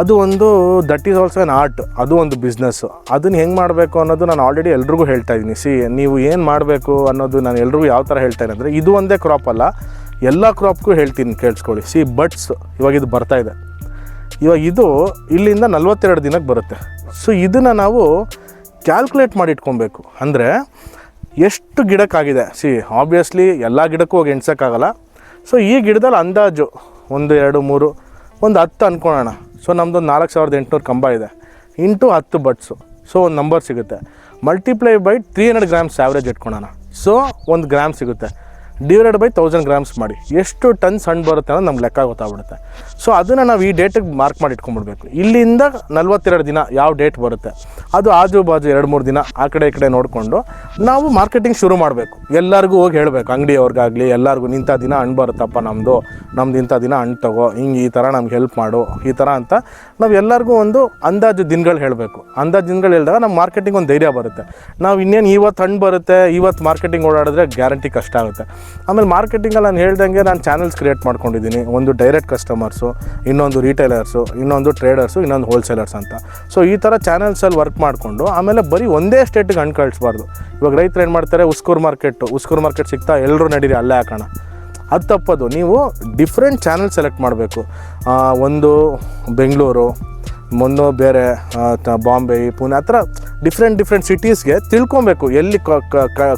Speaker 1: ಅದು ಒಂದು that is also an art, ಅದು ಒಂದು ಬಿಸ್ನೆಸ್ಸು ಅದನ್ನು ಹೆಂಗೆ ಮಾಡಬೇಕು ಅನ್ನೋದು ನಾನು ಆಲ್ರೆಡಿ ಎಲ್ರಿಗೂ ಹೇಳ್ತಾ ಇದ್ದೀನಿ. ಸಿ, ನೀವು ಏನು ಮಾಡಬೇಕು ಅನ್ನೋದು ನಾನು ಎಲ್ರಿಗೂ ಯಾವ ಥರ ಹೇಳ್ತೇನೆ ಅಂದರೆ, ಇದು ಒಂದೇ ಕ್ರಾಪ್ ಅಲ್ಲ, ಎಲ್ಲ ಕ್ರಾಪ್ಗೂ ಹೇಳ್ತೀನಿ, ಕೇಳಿಸ್ಕೊಳ್ಳಿ. ಸಿ ಬಟ್ಸ್ ಇವಾಗ ಇದು ಬರ್ತಾ ಇದೆ. ಇವಾಗ ಇದು ಇಲ್ಲಿಂದ ನಲ್ವತ್ತೆರಡು ದಿನಕ್ಕೆ ಬರುತ್ತೆ. ಸೊ, ಇದನ್ನು ನಾವು ಕ್ಯಾಲ್ಕುಲೇಟ್ ಮಾಡಿ ಇಟ್ಕೊಬೇಕು. ಅಂದರೆ, ಎಷ್ಟು ಗಿಡಕ್ಕಾಗಿದೆ? ಸಿ ಆಬ್ವಿಯಸ್ಲಿ ಎಲ್ಲ ಗಿಡಕ್ಕೂ ಹೋಗಿ ಎಣ್ಸೋಕ್ಕಾಗಲ್ಲ ಸೊ, ಈ ಗಿಡದಲ್ಲಿ ಅಂದಾಜು ಒಂದು, ಎರಡು, ಮೂರು, ಒಂದು ಹತ್ತು ಅಂದ್ಕೊಳ್ಳೋಣ. ಸೊ ನಮ್ಮದೊಂದು ನಾಲ್ಕು ಸಾವಿರದ ಎಂಟುನೂರು ಕಂಬ ಇದೆ. ಇಂಟು ಹತ್ತು ಬಟ್ಸು ಸೊ ಒಂದು ನಂಬರ್ ಸಿಗುತ್ತೆ. Multiply by three hundred grams average ಇಟ್ಕೊಳೋಣ. So ಒಂದು ಗ್ರಾಮ್ ಸಿಗುತ್ತೆ. ಡಿವೈಡೆಡ್ ಬೈ ತೌಸಂಡ್ ಗ್ರಾಮ್ಸ್ ಮಾಡಿ. ಎಷ್ಟು ಟನ್ಸ್ ಹಣ್ಣು ಬರುತ್ತೆ ಅನ್ನೋದು ನಮ್ಗೆ ಲೆಕ್ಕ ಗೊತ್ತಾಗ್ಬಿಡುತ್ತೆ. ಸೊ ಅದನ್ನು ನಾವು ಈ ಡೇಟಿಗೆ ಮಾರ್ಕ್ ಮಾಡಿ ಇಟ್ಕೊಂಡ್ಬಿಡ್ಬೇಕು. ಇಲ್ಲಿಂದ ನಲ್ವತ್ತೆರಡು ದಿನ ಯಾವ ಡೇಟ್ ಬರುತ್ತೆ, ಅದು ಆಜು ಬಾಜು ಎರಡು ಮೂರು ದಿನ ಆ ಕಡೆ ಈ ಕಡೆ ನೋಡಿಕೊಂಡು ನಾವು ಮಾರ್ಕೆಟಿಂಗ್ ಶುರು ಮಾಡಬೇಕು. ಎಲ್ಲರಿಗೂ ಹೋಗಿ ಹೇಳಬೇಕು, ಅಂಗಡಿಯವ್ರಿಗಾಗಲಿ, ಎಲ್ಲರಿಗೂ ಇಂಥ ದಿನ ಹಣ್ಣು ಬರುತ್ತಪ್ಪ ನಮ್ಮದು ನಮ್ದು ಇಂಥ ದಿನ ಹಣ್ಣು ತಗೋ, ಹಿಂಗೆ ಈ ಥರ ನಮ್ಗೆ ಹೆಲ್ಪ್ ಮಾಡು, ಈ ಥರ ಅಂತ ನಾವು ಎಲ್ಲರಿಗೂ ಒಂದು ಅಂದಾಜು ದಿನಗಳು ಹೇಳಬೇಕು. ಅಂದಾಜು ದಿನಗಳು ಹೇಳಿದಾಗ ನಮ್ಮ ಮಾರ್ಕೆಟಿಂಗ್ ಒಂದು ಧೈರ್ಯ ಬರುತ್ತೆ. ನಾವು ಇನ್ನೇನು ಇವತ್ತು ಹಣ್ಣು ಬರುತ್ತೆ, ಇವತ್ತು ಮಾರ್ಕೆಟಿಂಗ್ ಓಡಾಡಿದ್ರೆ ಗ್ಯಾರಂಟಿ ಕಷ್ಟ ಆಗುತ್ತೆ. ಆಮೇಲೆ ಮಾರ್ಕೆಟಿಂಗಲ್ಲಿ ನಾನು ಹೇಳ್ದಂಗೆ ನಾನು ಚಾನಲ್ಸ್ ಕ್ರಿಯೇಟ್ ಮಾಡ್ಕೊಂಡಿದ್ದೀನಿ. ಒಂದು ಡೈರೆಕ್ಟ್ ಕಸ್ಟಮರ್ಸು ಇನ್ನೊಂದು ರೀಟೈಲರ್ಸು ಇನ್ನೊಂದು ಟ್ರೇಡರ್ಸು ಇನ್ನೊಂದು ಹೋಲ್ಸೇಲರ್ಸ್ ಅಂತ. ಸೊ ಈ ಥರ ಚಾನಲ್ಸಲ್ಲಿ ವರ್ಕ್ ಮಾಡಿಕೊಂಡು ಆಮೇಲೆ ಬರೀ ಒಂದೇ ಸ್ಟೇಟಿಗೆ ಹಣ್ಣು ಕಳಿಸ್ಬಾರ್ದು ಇವಾಗ ರೈತರು ಏನು ಮಾಡ್ತಾರೆ, ಉಸ್ಕೂರು ಮಾರ್ಕೆಟು ಉಸ್ಕೂರು ಮಾರ್ಕೆಟ್ ಸಿಗ್ತಾ ಎಲ್ಲರೂ ನಡೀರಿ ಅಲ್ಲೇ ಹಾಕೋಣ. ಅದು ತಪ್ಪದು. ನೀವು ಡಿಫ್ರೆಂಟ್ ಚಾನಲ್ ಸೆಲೆಕ್ಟ್ ಮಾಡಬೇಕು. ಒಂದು ಬೆಂಗಳೂರು ಒಂದು ಬೇರೆ ಬಾಂಬೆ ಪುಣೆ ಆ ಥರ ಡಿಫ್ರೆಂಟ್ ಡಿಫ್ರೆಂಟ್ ಸಿಟೀಸ್ಗೆ ತಿಳ್ಕೊಬೇಕು ಎಲ್ಲಿ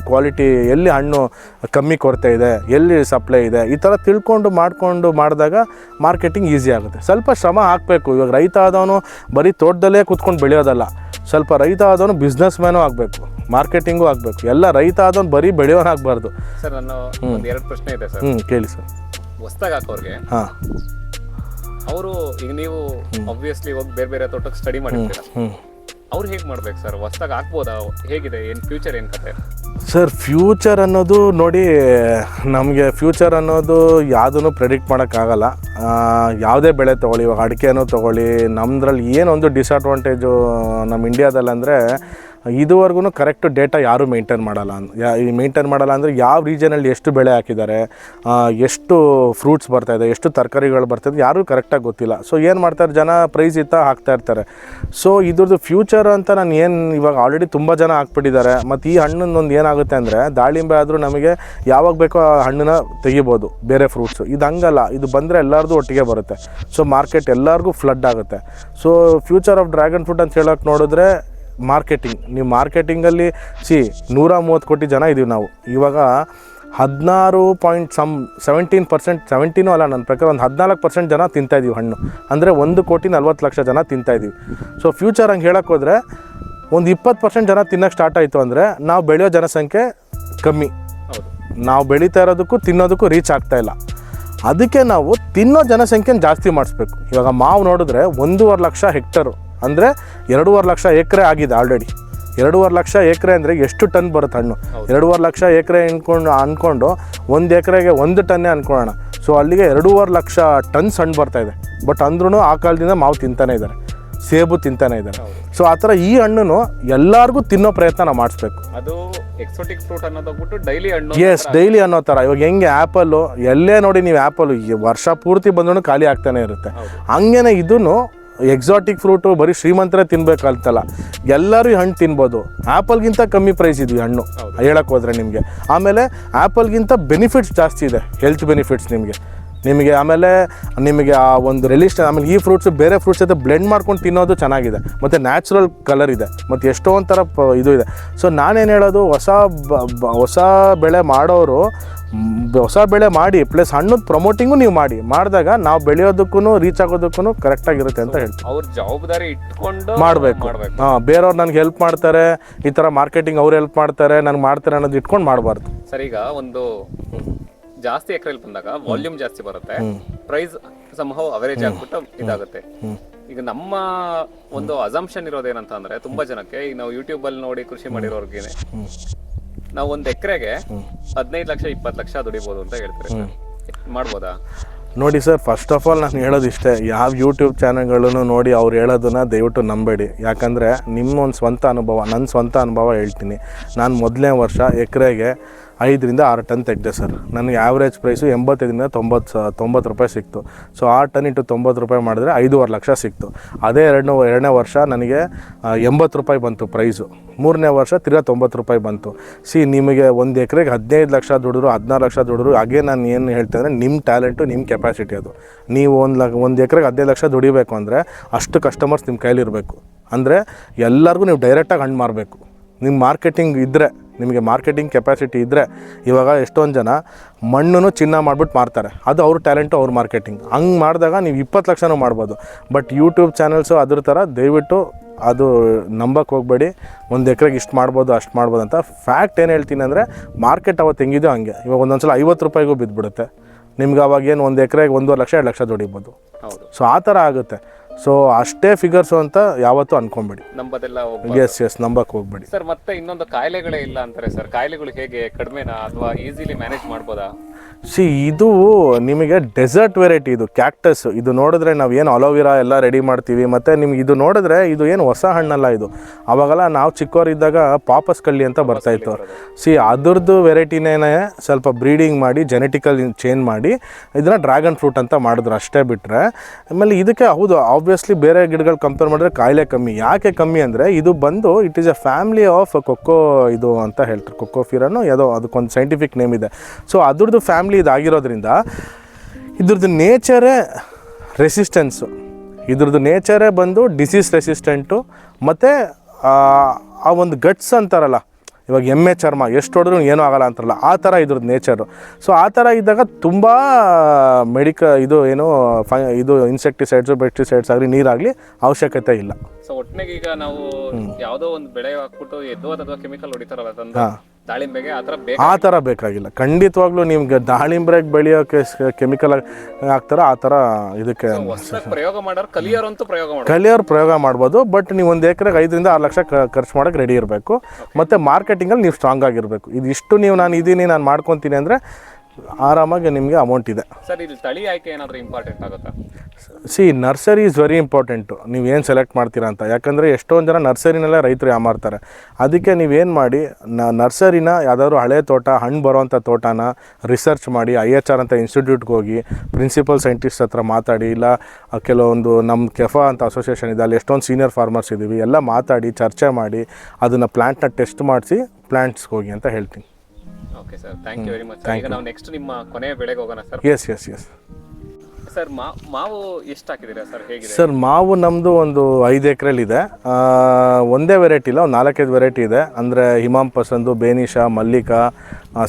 Speaker 1: ಕ್ವಾಲಿಟಿ ಎಲ್ಲಿ ಹಣ್ಣು ಕಮ್ಮಿ ಕೊರತೆ ಇದೆ ಎಲ್ಲಿ ಸಪ್ಲೈ ಇದೆ ಈ ಥರ ತಿಳ್ಕೊಂಡು ಮಾಡಿಕೊಂಡು ಮಾಡಿದಾಗ ಮಾರ್ಕೆಟಿಂಗ್ ಈಸಿ ಆಗುತ್ತೆ. ಸ್ವಲ್ಪ ಶ್ರಮ ಹಾಕಬೇಕು. ಇವಾಗ ರೈತ ಆದವನು ಬರೀ ತೋಟದಲ್ಲೇ ಕೂತ್ಕೊಂಡು ಬೆಳೆಯೋದಲ್ಲ ಸ್ವಲ್ಪ ರೈತ ಆದವನು ಬಿಸ್ನೆಸ್ ಮ್ಯಾನು ಆಗಬೇಕು ಮಾರ್ಕೆಟಿಂಗು ಆಗಬೇಕು. ಎಲ್ಲ ರೈತ ಆದವನು ಬರೀ ಬೆಳೆಯೋನಾಗಬಾರ್ದು
Speaker 2: ಸರ್ ನಾನು ಎರಡು ಪ್ರಶ್ನೆ ಇದೆ ಸರ್.
Speaker 1: ಹ್ಞೂ ಕೇಳಿ ಸರ್.
Speaker 2: ಹೊಸ್ದಾಗಿ ಹಾಕೋರಿಗೆ
Speaker 1: ಹಾಂ.
Speaker 2: ಅವರು ಈಗ ನೀವು ಆಬ್ವಿಯಸ್ಲಿ ಇವಾಗ ಬೇರೆ ಬೇರೆ ತೋಟಕ್ಕೆ ಸ್ಟಡಿ ಮಾಡಿರ್ತೀರ. ಅವ್ರು ಹೇಗೆ ಮಾಡ್ಬೇಕು ಸರ್? ಹೊಸ್ದಾಗಿ ಹಾಕ್ಬೋದಾ ಹೇಗಿದೆ? ಏನು ಫ್ಯೂಚರ್ ಏನು ಕತೆ?
Speaker 1: ಸರ್ ಫ್ಯೂಚರ್ ಅನ್ನೋದು ನೋಡಿ ನಮಗೆ ಫ್ಯೂಚರ್ ಅನ್ನೋದು ಯಾವುದನ್ನು ಪ್ರೆಡಿಕ್ಟ್ ಮಾಡೋಕ್ಕಾಗಲ್ಲ. ಯಾವುದೇ ಬೆಳೆ ತೊಗೊಳ್ಳಿ ಇವಾಗ ಅಡಿಕೆನೂ ತೊಗೊಳ್ಳಿ ನಮ್ಮದ್ರಲ್ಲಿ ಏನೊಂದು ಡಿಸ್ಅಡ್ವಾಂಟೇಜು ನಮ್ಮ ಇಂಡಿಯಾದಲ್ಲಿ ಅಂದರೆ ಇದುವರೆಗೂ ಕರೆಕ್ಟ್ ಡೇಟಾ ಯಾರೂ ಮೇಂಟೈನ್ ಮಾಡಲ್ಲ ಈ ಮೇಂಟೈನ್ ಮಾಡಲ್ಲ ಅಂದರೆ ಯಾವ ರೀಜನಲ್ಲಿ ಎಷ್ಟು ಬೆಳೆ ಹಾಕಿದ್ದಾರೆ ಎಷ್ಟು ಫ್ರೂಟ್ಸ್ ಬರ್ತಾಯಿದೆ ಎಷ್ಟು ತರಕಾರಿಗಳು ಬರ್ತಾಯಿದೆ ಯಾರೂ ಕರೆಕ್ಟಾಗಿ ಗೊತ್ತಿಲ್ಲ. ಸೊ ಏನು ಮಾಡ್ತಾರೆ ಜನ ಪ್ರೈಸ್ ಇತ್ತ ಹಾಕ್ತಾ ಇರ್ತಾರೆ. ಸೊ ಇದ್ರದ್ದು ಫ್ಯೂಚರ್ ಅಂತ ನಾನು ಏನು ಇವಾಗ ಆಲ್ರೆಡಿ ತುಂಬ ಜನ ಹಾಕ್ಬಿಟ್ಟಿದ್ದಾರೆ. ಮತ್ತು ಈ ಹಣ್ಣನ್ನೊಂದು ಏನಾಗುತ್ತೆ ಅಂದರೆ, ದಾಳಿಂಬೆ ಆದರೂ ನಮಗೆ ಯಾವಾಗ ಬೇಕೋ ಆ ಹಣ್ಣನ್ನ ತೆಗಿಬೋದು, ಬೇರೆ ಫ್ರೂಟ್ಸು ಇದು ಹಂಗಲ್ಲ, ಇದು ಬಂದರೆ ಎಲ್ಲರದು ಒಟ್ಟಿಗೆ ಬರುತ್ತೆ. ಸೊ ಮಾರ್ಕೆಟ್ ಎಲ್ಲರಿಗೂ ಫ್ಲಡ್ ಆಗುತ್ತೆ. So future of dragon fruit ಅಂತ ಹೇಳೋಕೆ ನೋಡಿದ್ರೆ ಮಾರ್ಕೆಟಿಂಗ್. ನೀವು ಮಾರ್ಕೆಟಿಂಗಲ್ಲಿ ಸಿ ನೂರ ಮೂವತ್ತು ಕೋಟಿ ಜನ ಇದ್ದೀವಿ ನಾವು. ಇವಾಗ ಹದಿನಾರು point some, seventeen percent, seventeen ಅಲ್ಲ, ನನ್ನ ಪ್ರಕಾರ ಒಂದು ಹದಿನಾಲ್ಕು ಪರ್ಸೆಂಟ್ ಜನ ತಿಂತಾಯಿದ್ದೀವಿ ಹಣ್ಣು. ಅಂದರೆ ಒಂದು ಕೋಟಿ ನಲ್ವತ್ತು ಲಕ್ಷ ಜನ ತಿಂತಾ ಇದೀವಿ. ಸೊ ಫ್ಯೂಚರ್ ಹಂಗೆ ಹೇಳೋಕ್ಕೋದ್ರೆ ಒಂದು ಇಪ್ಪತ್ತು ಪರ್ಸೆಂಟ್ ಜನ ತಿನ್ನೋಕ್ಕೆ ಸ್ಟಾರ್ಟ್ ಆಯಿತು ಅಂದರೆ ನಾವು ಬೆಳೆಯೋ ಜನಸಂಖ್ಯೆ ಕಮ್ಮಿ. ನಾವು ಬೆಳೀತಾ ಇರೋದಕ್ಕೂ ತಿನ್ನೋದಕ್ಕೂ ರೀಚ್ ಆಗ್ತಾ ಇಲ್ಲ. ಅದಕ್ಕೆ ನಾವು ತಿನ್ನೋ ಜನಸಂಖ್ಯೆನ ಜಾಸ್ತಿ ಮಾಡಿಸ್ಬೇಕು. ಇವಾಗ ಮಾವು ನೋಡಿದ್ರೆ ಒಂದೂವರೆ ಲಕ್ಷ ಹೆಕ್ಟರು. ಅಂದರೆ ಎರಡೂವರೆ ಲಕ್ಷ ಎಕರೆ ಆಗಿದೆ ಆಲ್ರೆಡಿ ಎರಡೂವರೆ ಲಕ್ಷ ಎಕರೆ ಅಂದರೆ ಎಷ್ಟು ಟನ್ ಬರುತ್ತೆ ಹಣ್ಣು? ಎರಡೂವರೆ ಲಕ್ಷ ಎಕರೆ ಅನ್ಕೊಂಡು ಅಂದ್ಕೊಂಡು ಒಂದು ಎಕರೆಗೆ ಒಂದು ಟನ್ನೇ ಅನ್ಕೊಳ್ಳೋಣ. ಸೊ ಅಲ್ಲಿಗೆ ಎರಡೂವರೆ ಲಕ್ಷ ಟನ್ಸ್ ಹಣ್ಣು ಬರ್ತಾ ಇದೆ. ಬಟ್ ಅಂದ್ರೂ ಆ ಕಾಲದಿಂದ ಮಾವು ತಿಂತಾನೆ ಇದ್ದಾರೆ ಸೇಬು ತಿಂತಾನೆ ಇದ್ದಾರೆ ಸೊ ಆ ಥರ ಈ ಹಣ್ಣು ಎಲ್ಲರಿಗೂ ತಿನ್ನೋ ಪ್ರಯತ್ನ ನಾವು ಮಾಡಿಸ್ಬೇಕು.
Speaker 2: ಅದು ಎಕ್ಸೋಟಿಕ್ ಫ್ರೂಟ್ ಅನ್ನೋದೋಗ್ಬಿಟ್ಟು ಡೈಲಿ ಹಣ್ಣು
Speaker 1: ಎಸ್ ಡೈಲಿ ಅನ್ನೋ ಥರ. ಇವಾಗ ಹೆಂಗೆ ಆ್ಯಪಲ್ಲು ಎಲ್ಲೇ ನೋಡಿ ನೀವು ಆ್ಯಪಲ್ಲು ವರ್ಷ ಪೂರ್ತಿ ಬಂದ್ರೂ ಖಾಲಿ ಆಗ್ತಾನೆ ಇರುತ್ತೆ. ಹಂಗೇನೆ ಇದನ್ನು ಎಕ್ಸಾಟಿಕ್ ಫ್ರೂಟು ಬರೀ ಶ್ರೀಮಂತರ ತಿನ್ಬೇಕಂತಲ್ಲ. ಎಲ್ಲರೂ ಈ ಹಣ್ಣು ತಿನ್ಬೋದು. ಆ್ಯಪಲ್ಗಿಂತ ಕಮ್ಮಿ ಪ್ರೈಸ್ ಇದು ಹಣ್ಣು. ಹೇಳಕ್ಕೆ ಹೋದ್ರೆ ನಿಮಗೆ. ಆಮೇಲೆ ಆ್ಯಪಲ್ಗಿಂತ ಬೆನಿಫಿಟ್ಸ್ ಜಾಸ್ತಿ ಇದೆ. ಹೆಲ್ತ್ ಬೆನಿಫಿಟ್ಸ್ ನಿಮಗೆ. ನಿಮಗೆ ಆಮೇಲೆ ನಿಮಗೆ ಆ ಒಂದು ರೆಲಿಸ್ಟ್ ಆಮೇಲೆ ಈ ಫ್ರೂಟ್ಸ್ ಬೇರೆ ಫ್ರೂಟ್ಸ್ ಜೊತೆ ಬ್ಲೆಂಡ್ ಮಾಡ್ಕೊಂಡು ತಿನ್ನೋದು ಚೆನ್ನಾಗಿದೆ. ಮತ್ತು ನ್ಯಾಚುರಲ್ ಕಲರ್ ಇದೆ. ಮತ್ತು ಎಷ್ಟೋ ಒಂಥರ ಪ ಇದು ಇದೆ. ಸೊ ನಾನೇನು ಹೇಳೋದು ಹೊಸ ಹೊಸ ಬೆಳೆ ಮಾಡೋರು ಹೊಸ ಬೆಳೆ ಮಾಡಿ ಪ್ಲಸ್ ಹಣ್ಣು ಪ್ರಮೋಟಿಂಗು ನೀವು ಮಾಡಿ. ಮಾಡಿದಾಗ ನಾವು ಬೆಳೆಯೋದಕ್ಕೂ ರೀಚ್ ಆಗೋದಕ್ಕೂ ಕರೆಕ್ಟಾಗಿರುತ್ತೆ ಅಂತ ಹೇಳ್ತೀನಿ.
Speaker 2: ಅವ್ರ ಜವಾಬ್ದಾರಿ ಇಟ್ಕೊಂಡು
Speaker 1: ಮಾಡಬೇಕು.
Speaker 2: ಮಾಡ್ಬೇಕು.
Speaker 1: ಹಾಂ ಬೇರೆಯವ್ರು ನನಗೆ ಹೆಲ್ಪ್ ಮಾಡ್ತಾರೆ ಈ ಥರ ಮಾರ್ಕೆಟಿಂಗ್ ಅವ್ರು ಹೆಲ್ಪ್ ಮಾಡ್ತಾರೆ ನನಗೆ ಮಾಡ್ತಾರೆ ಅನ್ನೋದು ಇಟ್ಕೊಂಡು ಮಾಡಬಾರ್ದು.
Speaker 2: ಸರ್ ಈಗ ಒಂದು ಜಾಸ್ತಿ ಎಕರೆಲಿ ಬಂದಾಗ ವಾಲ್ಯೂಮ್ ಜಾಸ್ತಿ ಬರುತ್ತೆ. ಪ್ರೈಸ್ ಸಂಭವ ಅವರೇಜ್ ಆಗ್ಬಿಟ್ಟು ಇದಾಗುತ್ತೆ. ಈಗ ನಮ್ಮ ಒಂದು ಅಸಂಪ್ಷನ್ ಇರೋದೇನಂತ ಅಂದ್ರೆ ತುಂಬಾ ಜನಕ್ಕೆ ಈಗ ನಾವು ಯೂಟ್ಯೂಬ್ ಅಲ್ಲಿ ನೋಡಿ ಕೃಷಿ ಮಾಡಿರೋರ್ಗೆ ನಾವು ಒಂದ್ ಎಕರೆಗೆ ಹದಿನೈದು ಲಕ್ಷ ಇಪ್ಪತ್ತು ಲಕ್ಷ ದುಡಿಬಹುದು ಅಂತ ಹೇಳ್ತಾರೆ ಮಾಡ್ಬೋದಾ?
Speaker 1: ನೋಡಿ ಸರ್ ಫಸ್ಟ್ ಆಫ್ ಆಲ್ ನಾನು ಹೇಳೋದು ಇಷ್ಟೇ ಯಾವ ಯೂಟ್ಯೂಬ್ ಚಾನಲ್ಗಳನ್ನು ನೋಡಿ ಅವ್ರು ಹೇಳೋದನ್ನ ದಯವಿಟ್ಟು ನಂಬೇಡಿ. ಯಾಕಂದರೆ ನಿಮ್ಮ ಒಂದು ಸ್ವಂತ ಅನುಭವ ನನ್ನ ಸ್ವಂತ ಅನುಭವ ಹೇಳ್ತೀನಿ. ನಾನು ಮೊದಲನೇ ವರ್ಷ ಎಕರೆಗೆ ಐದರಿಂದ ಆರು ಟನ್ ತೆಗೆದೆ ಸರ್. ನನಗೆ ಆ್ಯಾವ್ರೇಜ್ ಪ್ರೈಸು ಎಂಬತ್ತೈದರಿಂದ ತೊಂಬತ್ತು ಸ, ತೊಂಬತ್ತು ರೂಪಾಯಿ ಸಿಕ್ತು. ಸೊ ಆರು ಟನ್ ಇಟ್ಟು ತೊಂಬತ್ತು ರೂಪಾಯಿ ಮಾಡಿದ್ರೆ ಐದೂವರೆ ಲಕ್ಷ ಸಿಕ್ತು. ಅದೇ ಎರಡನೇ ಎರಡನೇ ವರ್ಷ ನನಗೆ ಎಂಬತ್ತು ರೂಪಾಯಿ ಬಂತು ಪ್ರೈಸು ಮೂರನೇ ವರ್ಷ ತಿರ್ಗಾ ತೊಂಬತ್ತು ರೂಪಾಯಿ ಬಂತು. ಸಿ ನಿಮಗೆ ಒಂದು ಎಕರೆಗೆ ಹದಿನೈದು ಲಕ್ಷ ದುಡಿದ್ರು, ಹದಿನಾರು ಲಕ್ಷ ದುಡಿದ್ರು, ಹಾಗೆ ನಾನು ಏನು ಹೇಳ್ತೇನೆ ಅಂದರೆ ನಿಮ್ಮ ಟ್ಯಾಲೆಂಟು ನಿಮ್ಮ ಕೆಪಾಸಿಟಿ ಅದು. ನೀವು ಒಂದು ಲಕ್ಷ ಒಂದು ಎಕರೆಗೆ ಹದಿನೈದು ಲಕ್ಷ ದುಡಿಬೇಕು ಅಂದರೆ ಅಷ್ಟು ಕಸ್ಟಮರ್ಸ್ ನಿಮ್ಮ ಕೈಲಿರಬೇಕು. ಅಂದರೆ ಎಲ್ಲರಿಗೂ ನೀವು ಡೈರೆಕ್ಟಾಗಿ ಹಣ್ಣು ಮಾರಬೇಕು. ನಿಮ್ಮ ಮಾರ್ಕೆಟಿಂಗ್ ಇದ್ದರೆ ನಿಮಗೆ ಮಾರ್ಕೆಟಿಂಗ್ ಕೆಪಾಸಿಟಿ ಇದ್ದರೆ ಇವಾಗ ಎಷ್ಟೊಂದು ಜನ ಮಣ್ಣನ್ನು ಚಿನ್ನ ಮಾಡಿಬಿಟ್ಟು ಮಾರ್ತಾರೆ. ಅದು ಅವ್ರ ಟ್ಯಾಲೆಂಟು ಅವ್ರ ಮಾರ್ಕೆಟಿಂಗ್ ಹಂಗೆ ಮಾಡಿದಾಗ ನೀವು ಇಪ್ಪತ್ತು ಲಕ್ಷನೂ ಮಾಡ್ಬೋದು. ಬಟ್ ಯೂಟ್ಯೂಬ್ ಚಾನಲ್ಸು ಅದ್ರ ಥರ ದಯವಿಟ್ಟು ಅದು ನಂಬಕ್ಕೆ ಹೋಗಬೇಡಿ. ಒಂದು ಎಕ್ರೆಗೆ ಇಷ್ಟು ಮಾಡ್ಬೋದು ಅಷ್ಟು ಮಾಡ್ಬೋದು ಅಂತ. ಫ್ಯಾಕ್ಟ್ ಏನು ಹೇಳ್ತೀನಿ ಅಂದರೆ ಮಾರ್ಕೆಟ್ ಅವತ್ತು ಹೆಂಗಿದೆಯೋ ಹಂಗೆ. ಇವಾಗ ಒಂದೊಂದು ಸಲ ಐವತ್ತು ರೂಪಾಯಿಗೂ ಬಿದ್ದುಬಿಡುತ್ತೆ ನಿಮ್ಗೆ ಅವಾಗೇನು ಒಂದು ಎಕ್ರೆಗೆ ಒಂದೂವರೆ ಲಕ್ಷ ಎರಡು ಲಕ್ಷ ದುಡಿಬೋದು.
Speaker 2: ಹೌದು.
Speaker 1: ಸೊ ಆ ಥರ ಆಗುತ್ತೆ. ಸೊ ಅಷ್ಟೇ ಫಿಗರ್ಸು ಅಂತ ಯಾವತ್ತೂ ಅನ್ಕೊಂಬೇಡಿ.
Speaker 2: ನಂಬದೆಲ್ಲ
Speaker 1: ಎಸ್ ಎಸ್ ನಂಬಕ್ಕೆ ಹೋಗ್ಬೇಡಿ.
Speaker 2: ಸರ್ ಮತ್ತೆ ಇನ್ನೊಂದು ಕಾಯಿಲೆಗಳೇ ಇಲ್ಲ ಅಂತಾರೆ ಸರ್. ಕಾಯಿಲೆಗಳು ಹೇಗೆ? ಕಡಿಮೆನಾ ಅಥವಾ ಈಸಿಲಿ ಮ್ಯಾನೇಜ್ ಮಾಡ್ಬೋದಾ?
Speaker 1: ಸಿ, ಇದು ನಿಮಗೆ ಡೆಸರ್ಟ್ ವೆರೈಟಿ ಇದು, ಕ್ಯಾಕ್ಟಸ್. ಇದು ನೋಡಿದ್ರೆ ನಾವು ಏನು ಅಲೋವಿರಾ ಎಲ್ಲ ರೆಡಿ ಮಾಡ್ತೀವಿ, ಮತ್ತು ನಿಮ್ಗೆ ಇದು ನೋಡಿದ್ರೆ ಇದು ಏನು ಹೊಸ ಹಣ್ಣಲ್ಲ ಇದು. ಅವಾಗೆಲ್ಲ ನಾವು ಚಿಕ್ಕವರಿದ್ದಾಗ ಪಾಪಸ್ ಕಳ್ಳಿ ಅಂತ ಬರ್ತಾಯಿತ್ತು ಸಿ, ಅದ್ರದ್ದು ವೆರೈಟಿನೇ ಸ್ವಲ್ಪ ಬ್ರೀಡಿಂಗ್ ಮಾಡಿ ಜೆನೆಟಿಕಲ್ ಚೇಂಜ್ ಮಾಡಿ, ಇದನ್ನ ಡ್ರ್ಯಾಗನ್ ಫ್ರೂಟ್ ಅಂತ ಮಾಡಿದ್ರು ಅಷ್ಟೇ ಬಿಟ್ಟರೆ ಆಮೇಲೆ ಇದಕ್ಕೆ ಹೌದು ಆಬ್ವಿಯಸ್ಲಿ ಬೇರೆ ಗಿಡಗಳು ಕಂಪೇರ್ ಮಾಡಿದ್ರೆ ಕಾಯಿಲೆ ಕಮ್ಮಿ. ಯಾಕೆ ಕಮ್ಮಿ ಅಂದರೆ ಇದು ಬಂದು it is a family of cocoa ಇದು ಅಂತ ಹೇಳ್ತಾರೆ. ಕೊಕ್ಕೋ ಫಿರನ್ನು ಯಾವುದೋ ಅದಕ್ಕೊಂದು ಸೈಂಟಿಫಿಕ್ ನೇಮ್ ಇದೆ. ಸೊ ಅದ್ರದ್ದು ಫ್ಯಾಮಿಲಿ ಇದಾಗಿರೋದ್ರಿಂದ ಇದ್ರದ್ದು ನೇಚರೇ ರೆಸಿಸ್ಟೆನ್ಸು ಇದ್ರದ್ದು ನೇಚರೇ ಬಂದು ಡಿಸೀಸ್ ರೆಸಿಸ್ಟೆಂಟು ಮತ್ತು, ಆ ಒಂದು ಗಟ್ಸ್ ಅಂತಾರಲ್ಲ, ಇವಾಗ ಎಮ್ಮೆ ಚರ್ಮ ಎಷ್ಟು ಹೊಡೆದ್ರು ಏನೂ ಆಗಲ್ಲ ಅಂತಾರಲ್ಲ, ಆ ಥರ ಇದ್ರದ್ದು ನೇಚರು ಸೊ ಆ ಥರ ಇದ್ದಾಗ ತುಂಬ ಮೆಡಿಕ ಇದು ಏನು ಫೈ ಇದು ಇನ್ಸೆಕ್ಟಿಸೈಡ್ಸು ಪೆಸ್ಟಿಸೈಡ್ಸ್ ಆಗಲಿ ನೀರಾಗಲಿ ಅವಶ್ಯಕತೆ ಇಲ್ಲ.
Speaker 2: ಸೊ ಒಟ್ಟಿನಾಗ ಈಗ ನಾವು ಯಾವ್ದೋ ಒಂದು ಬೆಳೆ ಹಾಕ್ಬಿಟ್ಟು ಎದ್ದು ಅಥವಾ ಕೆಮಿಕಲ್ ಹೊಡಿತಾರಲ್ಲ ತಂದು ದಾಳಿಂಬೆಗೆ ಆ ಥರ ಬೇಕು
Speaker 1: ಆ ಥರ ಬೇಕಾಗಿಲ್ಲ. ಖಂಡಿತವಾಗ್ಲೂ ನಿಮ್ಗೆ ದಾಳಿಂಬ್ರೆಗೆ ಬೆಳೆಯೋಕೆ ಕೆಮಿಕಲ್ ಹಾಕ್ತಾರ ಆ ಥರ ಇದಕ್ಕೆ
Speaker 2: ಪ್ರಯೋಗ ಮಾಡೋರು ಕಲಿಯೋರಂತೂ ಪ್ರಯೋಗ
Speaker 1: ಕಲಿಯೋರು ಪ್ರಯೋಗ ಮಾಡ್ಬೋದು ಬಟ್ ನೀವು ಒಂದು ಎಕರೆಗೆ ಐದರಿಂದ ಆರು ಲಕ್ಷ ಖರ್ಚು ಮಾಡೋಕೆ ರೆಡಿ ಇರಬೇಕು. ಮತ್ತು ಮಾರ್ಕೆಟಿಂಗಲ್ಲಿ ನೀವು ಸ್ಟ್ರಾಂಗ್ ಆಗಿರಬೇಕು. ಇದಿಷ್ಟು ನೀವು ನಾನು ಇದೀನಿ ನಾನು ಮಾಡ್ಕೊತೀನಿ ಅಂದರೆ ಆರಾಮಾಗಿ ನಿಮಗೆ ಅಮೌಂಟ್ ಇದೆ.
Speaker 2: ಸರ್ ಇಲ್ಲಿ ತಳಿ ಆಯ್ಕೆ ಏನಾದರೂ ಇಂಪಾರ್ಟೆಂಟ್ ಆಗುತ್ತಾ?
Speaker 1: See nursery is very important ನೀವು ಏನು ಸೆಲೆಕ್ಟ್ ಮಾಡ್ತೀರಾ ಅಂತ. ಯಾಕಂದರೆ ಎಷ್ಟೊಂದು ಜನ ನರ್ಸರಿನಲ್ಲೇ ರೈತರು ಯಾಮಾರ್ತಾರೆ ಅದಕ್ಕೆ ನೀವೇನು ಮಾಡಿ ನ ನರ್ಸರಿನ ಯಾವುದಾದ್ರು ಹಳೆ ತೋಟ ಹಣ್ಣು ಬರೋವಂಥ ತೋಟನ ರಿಸರ್ಚ್ ಮಾಡಿ ಐ ಎಚ್ ಆರ್ ಅಂತ ಇನ್ಸ್ಟಿಟ್ಯೂಟ್ಗೆ ಹೋಗಿ ಪ್ರಿನ್ಸಿಪಲ್ ಸೈಂಟಿಸ್ಟ್ ಹತ್ರ ಮಾತಾಡಿ ಇಲ್ಲ ಕೆಲವೊಂದು ನಮ್ಮ ಕೆಫಾ ಅಂತ ಅಸೋಸಿಯೇಷನ್ ಇದೆ ಅಲ್ಲಿ ಎಷ್ಟೊಂದು ಸೀನಿಯರ್ ಫಾರ್ಮರ್ಸ್ ಇದ್ದೀವಿ ಎಲ್ಲ ಮಾತಾಡಿ ಚರ್ಚೆ ಮಾಡಿ ಅದನ್ನು ಪ್ಲ್ಯಾಂಟ್ನ ಟೆಸ್ಟ್ ಮಾಡಿಸಿ ಪ್ಲ್ಯಾಂಟ್ಸ್ಗೆ ಹೋಗಿ ಅಂತ ಹೇಳ್ತೀನಿ.
Speaker 2: Okay sir thank you very much ಈಗ ನಾವು ನೆಕ್ಸ್ಟ್ ನಿಮ್ಮ ಕೊನೆಯ ಬೆಳೆಗೆ ಹೋಗೋಣ sir
Speaker 1: yes yes yes
Speaker 2: sir ಮಾವು ಎಷ್ಟು ಹಾಕಿದ್ದೀರಾ ಸರ್ ಹೇಗಿದೆ?
Speaker 1: ಸರ್ ಮಾವು ನಮ್ಮದು ಒಂದು ಐದು ಎಕರೆಲಿದೆ ಒಂದೇ ವೆರೈಟಿ ಇಲ್ಲ ಒಂದು ನಾಲ್ಕೈದು ವೆರೈಟಿ ಇದೆ. ಅಂದರೆ ಹಿಮಾಂ ಪಸಂದು ಬೇನಿಶಾ ಮಲ್ಲಿಕಾ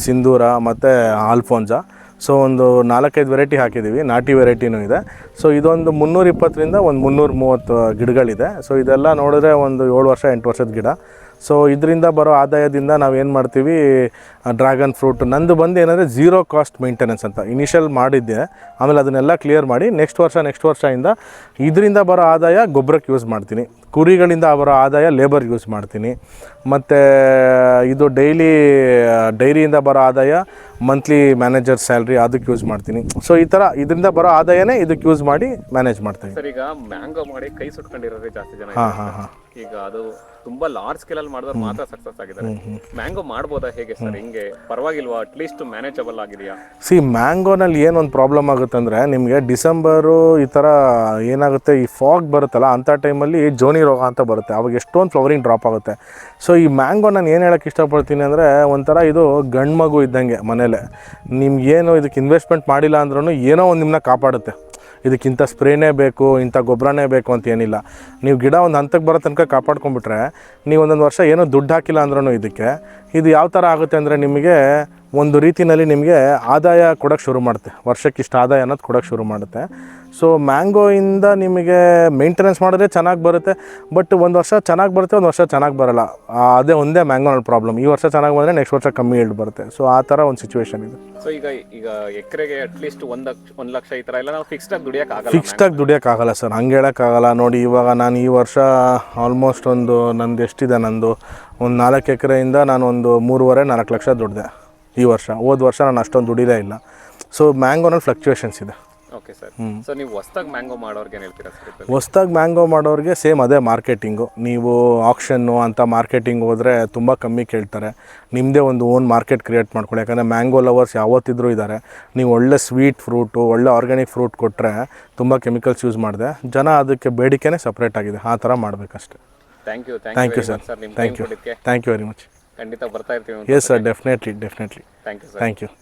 Speaker 1: ಸಿಂಧೂರ ಮತ್ತು ಆಲ್ಫೋನ್ಜಾ ಸೊ ಒಂದು ನಾಲ್ಕೈದು ವೆರೈಟಿ ಹಾಕಿದ್ದೀವಿ ನಾಟಿ ವೆರೈಟಿನೂ ಇದೆ. ಸೊ ಇದೊಂದು ಮುನ್ನೂರ ಇಪ್ಪತ್ತರಿಂದ ಒಂದು ಮುನ್ನೂರ ಮೂವತ್ತು ಗಿಡಗಳಿದೆ. ಸೊ ಇದೆಲ್ಲ ನೋಡಿದ್ರೆ ಒಂದು ಏಳು ವರ್ಷ ಎಂಟು ವರ್ಷದ ಗಿಡ. ಸೊ ಇದರಿಂದ ಬರೋ ಆದಾಯದಿಂದ ನಾವು ಏನು ಮಾಡ್ತೀವಿ ಡ್ರ್ಯಾಗನ್ ಫ್ರೂಟ್. ನಂದು ಬಂದು ಏನಂದರೆ ಝೀರೋ ಕಾಸ್ಟ್ ಮೇಂಟೆನೆನ್ಸ್ ಅಂತ. ಇನಿಷಿಯಲ್ ಮಾಡಿದ್ದೆ. ಆಮೇಲೆ ಅದನ್ನೆಲ್ಲ ಕ್ಲಿಯರ್ ಮಾಡಿ ನೆಕ್ಸ್ಟ್ ವರ್ಷ ನೆಕ್ಸ್ಟ್ ವರ್ಷದಿಂದ ಇದರಿಂದ ಬರೋ ಆದಾಯ ಗೊಬ್ಬರಕ್ಕೆ ಯೂಸ್ ಮಾಡ್ತೀನಿ. ಕುರಿಗಳಿಂದ ಬರೋ ಆದಾಯ ಲೇಬರ್ ಯೂಸ್ ಮಾಡ್ತೀನಿ. ಮತ್ತು ಇದು ಡೈಲಿ ಡೈರಿಯಿಂದ ಬರೋ ಆದಾಯ ಮಂತ್ಲಿ ಮ್ಯಾನೇಜರ್ ಸ್ಯಾಲ್ರಿ ಅದಕ್ಕೆ ಯೂಸ್ ಮಾಡ್ತೀನಿ. ಸೊ ಈ ಥರ ಇದರಿಂದ ಬರೋ ಆದಾಯನೇ ಇದಕ್ಕೆ ಯೂಸ್ ಮಾಡಿ ಮ್ಯಾನೇಜ್ ಮಾಡ್ತೀನಿ
Speaker 2: ಸರ್ ಈಗ ಮ್ಯಾಂಗೋ ಮಾಡಿ ಕೈ ಸುಟ್ಕೊಂಡಿರೋದೇ ಜಾಸ್ತಿ ಜನ
Speaker 1: ಹಾಂ. ಹಾಂ ಹಾಂ.
Speaker 2: ಈಗ ಅದು ತುಂಬಾ ಲಾರ್ಜ್ ಸ್ಕೇಲ್ ಅಲ್ಲಿ ಮಾಡಿದ್ರೆ ಮಾತ್ರ ಸಕ್ಸಸ್ ಆಗಿದ್ದಾರೆ. ಮ್ಯಾಂಗೋ ಮಾಡ್ಬೋದಾ ಹೇಗೆ ಸರ್ ಹಿಂಗೆ ಪರವಾಗಿಲ್ವಾ? ಅಟ್ಲೀಸ್ಟ್ ಮ್ಯಾನೇಜಬಲ್ ಆಗಿದೆಯಾ?
Speaker 1: ಸಿ ಮ್ಯಾಂಗೋನಲ್ಲಿ ಏನೊಂದು ಪ್ರಾಬ್ಲಮ್ ಆಗುತ್ತೆ ಅಂದರೆ ನಿಮಗೆ ಡಿಸೆಂಬರು ಈ ಥರ ಏನಾಗುತ್ತೆ ಈ ಫಾಗ್ ಬರುತ್ತಲ್ಲ ಅಂಥ ಟೈಮಲ್ಲಿ ಜೋನಿ ರೋಗ ಅಂತ ಬರುತ್ತೆ. ಅವಾಗ ಎಷ್ಟೊಂದು ಫ್ಲವರಿಂಗ್ ಡ್ರಾಪ್ ಆಗುತ್ತೆ. ಸೊ ಈ ಮ್ಯಾಂಗೋ ನಾನು ಏನು ಹೇಳೋಕ್ಕೆ ಇಷ್ಟಪಡ್ತೀನಿ ಅಂದರೆ ಒಂಥರ ಇದು ಗಂಡು ಮಗು ಇದ್ದಂಗೆ ಮನೇಲೆ. ನಿಮ್ಗೇನು ಇದಕ್ಕೆ ಇನ್ವೆಸ್ಟ್ಮೆಂಟ್ ಮಾಡಿಲ್ಲ ಅಂದ್ರೂ ಏನೋ ಒಂದು ನಿಮ್ಮನ್ನ ಕಾಪಾಡುತ್ತೆ. ಇದಕ್ಕಿಂತ ಸ್ಪ್ರೇನೇ ಬೇಕು ಇಂಥ ಗೊಬ್ಬರನೇ ಬೇಕು ಅಂತ ಏನಿಲ್ಲ. ನೀವು ಗಿಡ ಒಂದು ಹಂತಕ್ಕೆ ಬರೋ ತನಕ ಕಾಪಾಡ್ಕೊಂಡ್ಬಿಟ್ರೆ ನೀವು ಒಂದೊಂದು ವರ್ಷ ಏನೂ ದುಡ್ಡು ಹಾಕಿಲ್ಲ ಅಂದ್ರೂ ಇದಕ್ಕೆ. ಇದು ಯಾವ ಥರ ಆಗುತ್ತೆ ಅಂದರೆ ನಿಮಗೆ ಒಂದು ರೀತಿಯಲ್ಲಿ ನಿಮಗೆ ಆದಾಯ ಕೊಡೋಕ್ಕೆ ಶುರು ಮಾಡುತ್ತೆ. ವರ್ಷಕ್ಕಿಷ್ಟು ಆದಾಯ ಅನ್ನೋದು ಕೊಡೋಕ್ಕೆ ಶುರು ಮಾಡುತ್ತೆ. ಸೊ ಮ್ಯಾಂಗೋಯಿಂದ ನಿಮಗೆ ಮೇಂಟೆನೆನ್ಸ್ ಮಾಡಿದ್ರೆ ಚೆನ್ನಾಗಿ ಬರುತ್ತೆ. ಬಟ್ ಒಂದು ವರ್ಷ ಚೆನ್ನಾಗಿ ಬರುತ್ತೆ ಒಂದು ವರ್ಷ ಚೆನ್ನಾಗಿ ಬರಲ್ಲ. ಅದೇ ಒಂದೇ ಮ್ಯಾಂಗೋನಲ್ಲಿ ಪ್ರಾಬ್ಲಮ್ ಈ ವರ್ಷ ಚೆನ್ನಾಗಿ ಬಂದರೆ ನೆಕ್ಸ್ಟ್ ವರ್ಷ ಕಮ್ಮಿ ಇಲ್ಡ್ ಬರುತ್ತೆ. ಸೊ ಆ ಥರ ಒಂದು ಸಿಚುವೇಶನ್ ಇದೆ.
Speaker 2: ಸೊ ಈಗ ಈಗ ಎಕರೆಗೆ ಅಟ್ಲೀಸ್ಟ್ ಒಂದು ಲಕ್ಷ ಒಂದ್ ಲಕ್ಷ ಈ ಥರ ಎಲ್ಲ ನಾವು ಫಿಕ್ಸ್ಡಾಗಿ ದುಡಿಯಕ್ ಆಗಲ್ಲ
Speaker 1: ಫಿಕ್ಸ್ಡಾಗಿ ದುಡಿಯೋಕ್ಕಾಗಲ್ಲ ಸರ್. ಹಂಗೆ ಹೇಳೋಕ್ಕಾಗಲ್ಲ ನೋಡಿ ಇವಾಗ ನಾನು ಈ ವರ್ಷ ಆಲ್ಮೋಸ್ಟ್ ಒಂದು ನಂದು ಎಷ್ಟಿದೆ ನಂದು? ಒಂದು ನಾಲ್ಕು ಎಕರೆಯಿಂದ ನಾನು ಒಂದು ಮೂರುವರೆ ನಾಲ್ಕು ಲಕ್ಷ ದುಡಿದೆ ಈ ವರ್ಷ. ಹೋದ ವರ್ಷ ನಾನು ಅಷ್ಟೊಂದು ದುಡಿದೇ ಇಲ್ಲ. ಸೊ ಮ್ಯಾಂಗೋನಲ್ಲಿ ಫ್ಲಕ್ಚುಯೇಷನ್ಸ್ ಇದೆ.
Speaker 2: ಓಕೆ ಸರ್ ಸೊ ನೀವು ಹೊಸ್ದಾಗಿ ಮ್ಯಾಂಗೋ ಮಾಡೋರ್ಗೆ ಏನ್ ಹೇಳ್ತೀರಾ ಸರ್
Speaker 1: ಹೊಸ್ದಾಗಿ ಮ್ಯಾಂಗೋ ಮಾಡೋರಿಗೆ ಸೇಮ್ ಅದೇ ಮಾರ್ಕೆಟಿಂಗು ನೀವು ಆಕ್ಷನ್ನು ಅಂತ ಮಾರ್ಕೆಟಿಂಗ್ ಹೋದರೆ ತುಂಬ ಕಮ್ಮಿ ಕೇಳ್ತಾರೆ. ನಿಮ್ಮದೇ ಒಂದು ಓನ್ ಮಾರ್ಕೆಟ್ ಕ್ರಿಯೇಟ್ ಮಾಡ್ಕೊಳ್ಳಿ. ಯಾಕಂದರೆ ಮ್ಯಾಂಗೋ ಲವರ್ಸ್ ಯಾವತ್ತಿದ್ರೂ ಇದ್ದಾರೆ ನೀವು ಒಳ್ಳೆ ಸ್ವೀಟ್ ಫ್ರೂಟು ಒಳ್ಳೆ ಆರ್ಗ್ಯಾನಿಕ್ ಫ್ರೂಟ್ ಕೊಟ್ಟರೆ ತುಂಬ ಕೆಮಿಕಲ್ಸ್ ಯೂಸ್ ಮಾಡಿದೆ. ಜನ ಅದಕ್ಕೆ ಬೇಡಿಕೆನೇ ಸಪ್ರೇಟ್ ಆಗಿದೆ. ಆ ಥರ ಮಾಡಬೇಕಷ್ಟೆ.
Speaker 2: Thank you thank you sir
Speaker 1: thank.
Speaker 2: ಕೊಡೋದಕ್ಕೆ
Speaker 1: ಥ್ಯಾಂಕ್ ಯು ವೆರಿ ಮಚ್
Speaker 2: ಖಂಡಿತ ಬರ್ತಾ ಇರ್ತೀವಿ
Speaker 1: yes sir definitely definitely
Speaker 2: thank you sir
Speaker 1: thank you